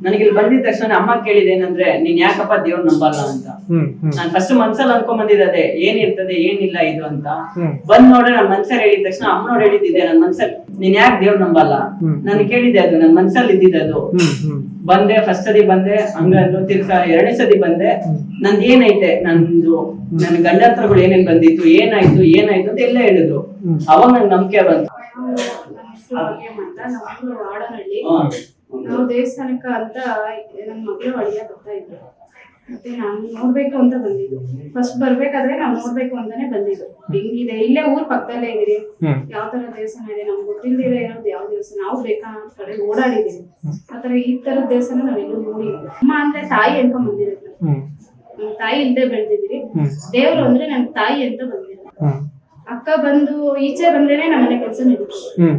ನನಗೆ ಇಲ್ಲಿ ಬಂದಿದ ತಕ್ಷಣ ಅಮ್ಮ ಕೇಳಿದೆ ಏನಂದ್ರೆ ನೀನ್ ಯಾಕಪ್ಪ ದೇವ್ರ ನಂಬಲ್ಲ ಅಂತ. ನಾನ್ ಫಸ್ಟ್ ಮನ್ಸಲ್ಲಿ ಅನ್ಕೊಂಡ್ ಬಂದಿದ್ದೆ ಅದೇ ಏನಿರ್ತದೆ ಏನಿಲ್ಲ ಇದು ಅಂತ. ಬಂದ್ ನೋಡ್ರೆ ನನ್ ಮನ್ಸಲ್ಲಿ ಹೇಳಿದ ತಕ್ಷಣ ಅಮ್ಮನವ್ರು ಹೇಳಿದ್ದೆ ನನ್ ಮನ್ಸಲ್ಲಿ ನೀನ್ ಯಾಕೆ ದೇವ್ರ ನಂಬಲ್ಲ. ನಾನು ಕೇಳಿದ್ದೆ ಅದು ನನ್ ಮನ್ಸಲ್ಲಿ ಇದ್ದಿದ್ದು ಅದು. ಬಂದೆ ಫಸ್ಟ್ ಸರಿ ಬಂದೆ ಹಂಗ ತಿರ್ಗಾ ಎರಡನೇ ಸರಿ ಬಂದೆ. ನಂದ್ ಏನೈತೆ ನಂದು ನನ್ ಗಂಡತ್ರಗಳು ಏನೇನ್ ಬಂದಿತ್ತು ಏನಾಯ್ತು ಏನಾಯ್ತು ಅಂತ ಎಲ್ಲ ಹೇಳಿದ್ರು. ಅವಾಗ ನಂಗೆ ನಂಬಿಕೆ ಬಂತು. ನಾವು ದೇವಸ್ಥಾನಕ್ಕ ಅಂತ ನನ್ ಮಗಳು ಅಳಿಯ ಬರ್ತಾ ಇದ್ರು. ಮತ್ತೆ ನಾನು ನೋಡ್ಬೇಕು ಅಂತ ಬಂದಿದ್ದು ಫಸ್ಟ್ ಬರ್ಬೇಕಾದ್ರೆ ನಾವು ನೋಡ್ಬೇಕು ಅಂತಾನೆ ಬಂದಿದ್ದು ಹೆಂಗಿದೆ ಇಲ್ಲೇ ಊರ್ ಪಕ್ಕದಲ್ಲೇ ಇದೆ. ಯಾವ ತರ ದೇವಸ್ಥಾನ ಇದೆ ನಮ್ಗೆ ಗೊತ್ತಿಲ್ದಿರ ಇರೋದು ಯಾವ ದೇವಸ್ಥಾನ? ನಾವು ಬೇಕಾ ಅಂತ ಕಡೆ ಓಡಾಡಿದೀವಿ ಆತರ ಈ ತರದ ದೇವಸ್ಥಾನ ನಾವೆಲ್ಲೂ ನೋಡಿದ್ವಿ ಅಮ್ಮ ಅಂದ್ರೆ ತಾಯಿ ಅಂತ ಬಂದಿರುತ್ತೆ ನಮ್ ತಾಯಿ ಇಲ್ಲದೆ ಬೆಳೆದಿದ್ರಿ. ದೇವ್ರು ಅಂದ್ರೆ ನನ್ ತಾಯಿ ಅಂತ ಬಂದಿರೋ ಹ್ಮ್. ಅಕ್ಕ ಬಂದು ಈಚೆ ಬಂದ್ರೇನೆ ನಮ್ಮನೆ ಕೆಲಸ ಹ್ಮ್.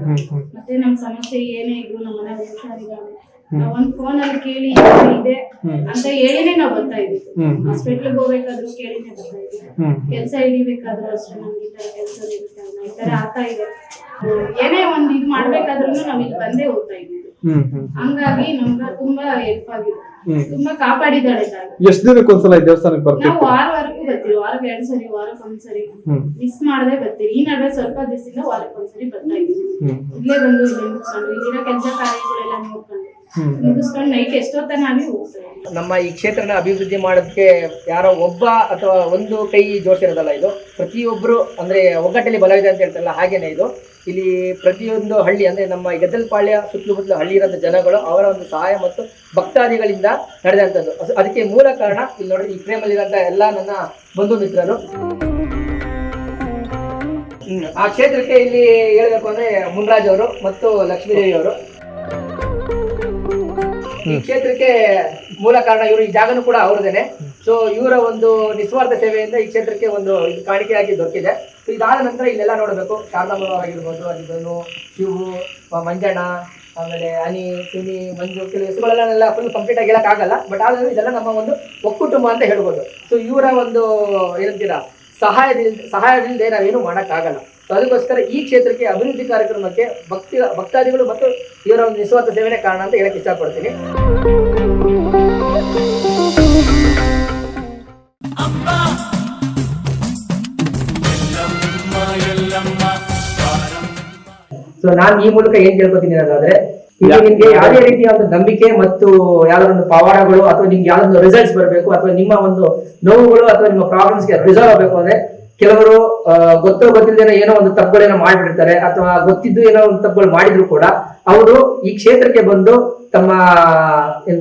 ಮತ್ತೆ ನಮ್ ಸಮಸ್ಯೆ ಏನೇ ಇದ್ರು ನಮ್ಮನೆ ಹುಷಾರಿಲ್ಲ. ಒಂದ್ ಫೋನ್ ಅಲ್ಲಿ ಕೇಳಿ ಇದೆ ಅಂತ ಹೇಳಿನೇ ನಾವ್ ಬರ್ತಾ ಇದ್ವಿ. ಹಾಸ್ಪಿಟ್ಲ್ ಹಾಸ್ಪಿಟ್ಲಿಗೆ ಹೋಗ್ಬೇಕಾದ್ರು ಕೇಳಿನೇ ಬರ್ತಾ ಇದ್ವಿ. ಕೆಲ್ಸ ಹಿಡಿಬೇಕಾದ್ರೂ ಅಷ್ಟೇ ನಮ್ಗೆ ಈ ತರ ಕೆಲಸ ಇರುತ್ತೆ ಈ ತರ ಆಗ್ತಾ ಇದೆ. ಏನೇ ಒಂದ್ ಇದ್ ಮಾಡ್ಬೇಕಾದ್ರೂ ನಾವ್ ಇಲ್ಲಿ ಬಂದೇ ಹೋಗ್ತಾ ಇದ್ವಿ. ಹಂಗಾಗಿ ನಮ್ಗ ತುಂಬಾ ಹೆಲ್ಪ್ ಆಗಿದೆ. ತುಂಬಾ ಕಾಪಾಡಿದಾಳೆ ಎಷ್ಟ್ ದಿನಕ್ಕೆ ಒಂದ್ಸಲ ಬರ್ತೀವಿ ದೇವಸ್ಥಾನಕ್ಕೆ ನಾವು ವಾರ ವಾರ ಬರ್ತೀವಿ ವಾರಕ್ಕೆ ಎರಡು ಸರಿ ವಾರಕ್ಕೆ ಒಂದ್ಸರಿ ಹ್ಮ್. ಮಿಸ್ ಮಾಡದೆ ಬರ್ತೀವಿ ಈ ನಡುವೆ ಸ್ವಲ್ಪ ದಿವಸದಿಂದ ವಾರಕ್ಕೆ ಒಂದ್ಸರಿ ಬರ್ತಾ ಇದೀವಿ ಇಲ್ಲೇ ಬಂದು ಇಲ್ಲೇ ಮುಗಿಸ್ಕೊಂಡು ಇಲ್ಲಿರೋ ಕೆಲಸ ಕಾರ್ಯಗಳೆಲ್ಲ ನೋಡ್ಕೊಂಡು ಮುಗಿಸ್ಕೊಂಡು ನೈಟ್ ಎಷ್ಟೊತ್ತನ ಆಗಲಿ ಹೋಗ್ತಾ ನಮ್ಮ ಈ ಕ್ಷೇತ್ರನ ಅಭಿವೃದ್ಧಿ ಮಾಡೋದಕ್ಕೆ ಯಾರೋ ಒಬ್ಬ ಅಥವಾ ಒಂದು ಕೈ ಜೋಡಿಸಿರೋದಲ್ಲ ಇದು? ಪ್ರತಿಯೊಬ್ಬರು ಅಂದ್ರೆ ಒಗ್ಗಟ್ಟಲ್ಲಿ ಬಲವಿದೆ ಅಂತ ಹೇಳ್ತಾರಲ್ಲ ಹಾಗೇನೆ ಇದು? ಇಲ್ಲಿ ಪ್ರತಿಯೊಂದು ಹಳ್ಳಿ ಅಂದ್ರೆ ನಮ್ಮ ಗದಲ್ಪಾಳ್ಯ ಗದ್ದಲಪಾಳ್ಯ ಸುತ್ತಮುತ್ತಲು ಹಳ್ಳಿ ಇರೋಂಥ ಜನಗಳು ಅವರ ಒಂದು ಸಹಾಯ ಮತ್ತು ಭಕ್ತಾದಿಗಳಿಂದ ನಡೆದಂಥದ್ದು ಅದಕ್ಕೆ ಮೂಲ ಕಾರಣ ಇಲ್ಲಿ ನೋಡಿ ಈ ಫ್ರೇಮಲ್ಲಿ ಇರೋಂಥ ಎಲ್ಲ ನನ್ನ ಬಂಧು ಮಿತ್ರರು. ಆ ಕ್ಷೇತ್ರಕ್ಕೆ ಇಲ್ಲಿ ಹೇಳ್ಬೇಕು ಅಂದ್ರೆ ಮುನ್ರಾಜ್ ಅವರು ಮತ್ತು ಲಕ್ಷ್ಮೀದೇವಿ ಅವರು. ಈ ಕ್ಷೇತ್ರಕ್ಕೆ ಮೂಲ ಕಾರಣ ಇವರು ಈ ಜಾಗನೂ ಕೂಡ ಅವ್ರದೇನೆ ಸೊ ಇವರ ಒಂದು ನಿಸ್ವಾರ್ಥ ಸೇವೆಯಿಂದ ಈ ಕ್ಷೇತ್ರಕ್ಕೆ ಒಂದು ಕಾಣಿಕೆಯಾಗಿ ದೊರಕಿದೆ. ಸೊ ಇದಾದ ನಂತರ ಇಲ್ಲೆಲ್ಲ ನೋಡಬೇಕು. ಶಾರದಾಂಬ ಆಗಿರ್ಬೋದು ಶಿವು ಮಂಜಣ್ಣ, ಆಮೇಲೆ ಅನಿ ಸುನಿ, ಮಂಜು, ಕೆಲವು ಹೆಸರುಗಳೆಲ್ಲ ಫುಲ್ ಕಂಪ್ಲೀಟ್ ಆಗಿ ಹೇಳಕ್ಕಾಗಲ್ಲ ಬಟ್ ಆದ್ರೆ ಇದೆಲ್ಲ ನಮ್ಮ ಒಂದು ಒಕ್ಕುಟುಂಬ ಅಂತ ಹೇಳ್ಬೋದು. ಸೊ ಇವರ ಒಂದು ಏನಂತೀರಾ, ಸಹಾಯದಿಂದ ಸಹಾಯದಿಂದ ನಾವೇನು ಮಾಡೋಕ್ಕಾಗಲ್ಲ. ಸೊ ಅದಕ್ಕೋಸ್ಕರ ಈ ಕ್ಷೇತ್ರಕ್ಕೆ ಅಭಿವೃದ್ಧಿ ಕಾರ್ಯಕ್ರಮಕ್ಕೆ ಭಕ್ತಿ, ಭಕ್ತಾದಿಗಳು ಮತ್ತು ಇವರ ಒಂದು ನಿಸ್ವಾರ್ಥ ಸೇವೆನೇ ಕಾರಣ ಅಂತ ಹೇಳಕ್ ಇಷ್ಟಪಡ್ತೀನಿ. ಸೊ ನಾನು ಈ ಮೂಲಕ ಏನ್ ಕೇಳ್ಕೊತೀನಿ ಅನ್ನೋದಾದ್ರೆ ಈಗ ನಿಮ್ಗೆ ಯಾವುದೇ ರೀತಿಯ ಒಂದು ನಂಬಿಕೆ ಮತ್ತು ಯಾವ್ದೊಂದು ಒಂದು ಪವಾಡಗಳು ಅಥವಾ ನಿಮ್ಗೆ ಯಾವ್ದೊಂದು ರಿಸಲ್ಟ್ಸ್ ಬರಬೇಕು ಅಥವಾ ನಿಮ್ಮ ಒಂದು ನೋವುಗಳು ಅಥವಾ ನಿಮ್ಮ ಪ್ರಾಬ್ಲಮ್ಸ್ಗೆ ರಿಸಾಲ್ವ್ ಆಗಬೇಕು ಅಂದ್ರೆ ಕೆಲವರು ಗೊತ್ತೋ ಗೊತ್ತಿಲ್ಲದೇನೋ ಏನೋ ಒಂದು ತಪ್ಪುಗಳೇನೋ ಮಾಡಿಬಿಡ್ತಾರೆ ಅಥವಾ ಗೊತ್ತಿದ್ದು ಏನೋ ಒಂದು ತಪ್ಪುಗಳು ಮಾಡಿದ್ರು ಕೂಡ ಅವರು ಈ ಕ್ಷೇತ್ರಕ್ಕೆ ಬಂದು ತಮ್ಮ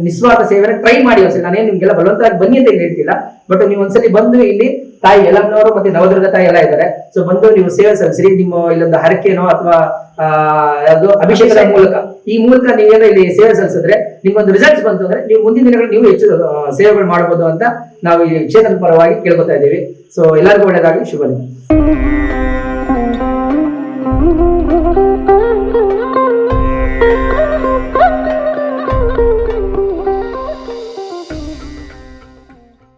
ನಿಸ್ವಾರ್ಥ ಸೇವೆನ ಟ್ರೈ ಮಾಡಿ ಒಂದ್ಸಲಿ ನಾನೇನು ನಿಮ್ಗೆಲ್ಲ ಬಲವಂತವಾಗಿ ಬನ್ನಿ ಅಂತ ಹೇಳ್ತಿಲ್ಲ. ಬಟ್ ನೀವು ಒಂದ್ಸಲಿ ಬಂದು ಇಲ್ಲಿ ತಾಯಿ ಎಲ್ಲಮ್ಮನವರು ಮತ್ತೆ ನವದುರ್ಗ ತಾಯಿ ಎಲ್ಲ ಇದ್ದಾರೆ. ಸೊ ಬಂದು ನೀವು ಸೇವೆ ಸಲ್ಲಿಸಿರಿ. ನಿಮ್ಮ ಇಲ್ಲೊಂದು ಹರಕೆನೋ ಅಥವಾ ಆ ಯಾವುದು ಅಭಿಷೇಕದ ಮೂಲಕ. ಈ ಮೂಲಕ ನೀವೇನೋ ಇಲ್ಲಿ ಸೇವೆ ಸಲ್ಲಿಸಿದ್ರೆ ನಿಮ್ಗೊಂದು ರಿಸಲ್ಟ್ಸ್ ಬಂತು ಅಂದ್ರೆ ನೀವು ಮುಂದಿನ ದಿನಗಳಲ್ಲಿ ನೀವು ಹೆಚ್ಚು ಸೇವೆಗಳು ಮಾಡಬಹುದು ಅಂತ ನಾವು ಈ ಕ್ಷೇತ್ರದ ಪರವಾಗಿ ಕೇಳ್ಕೊತಾ ಇದ್ದೀವಿ. ಸೊ ಎಲ್ಲರಿಗೂ ಒಳ್ಳೇದಾಗಲಿ ಶುಭ ದಿನ.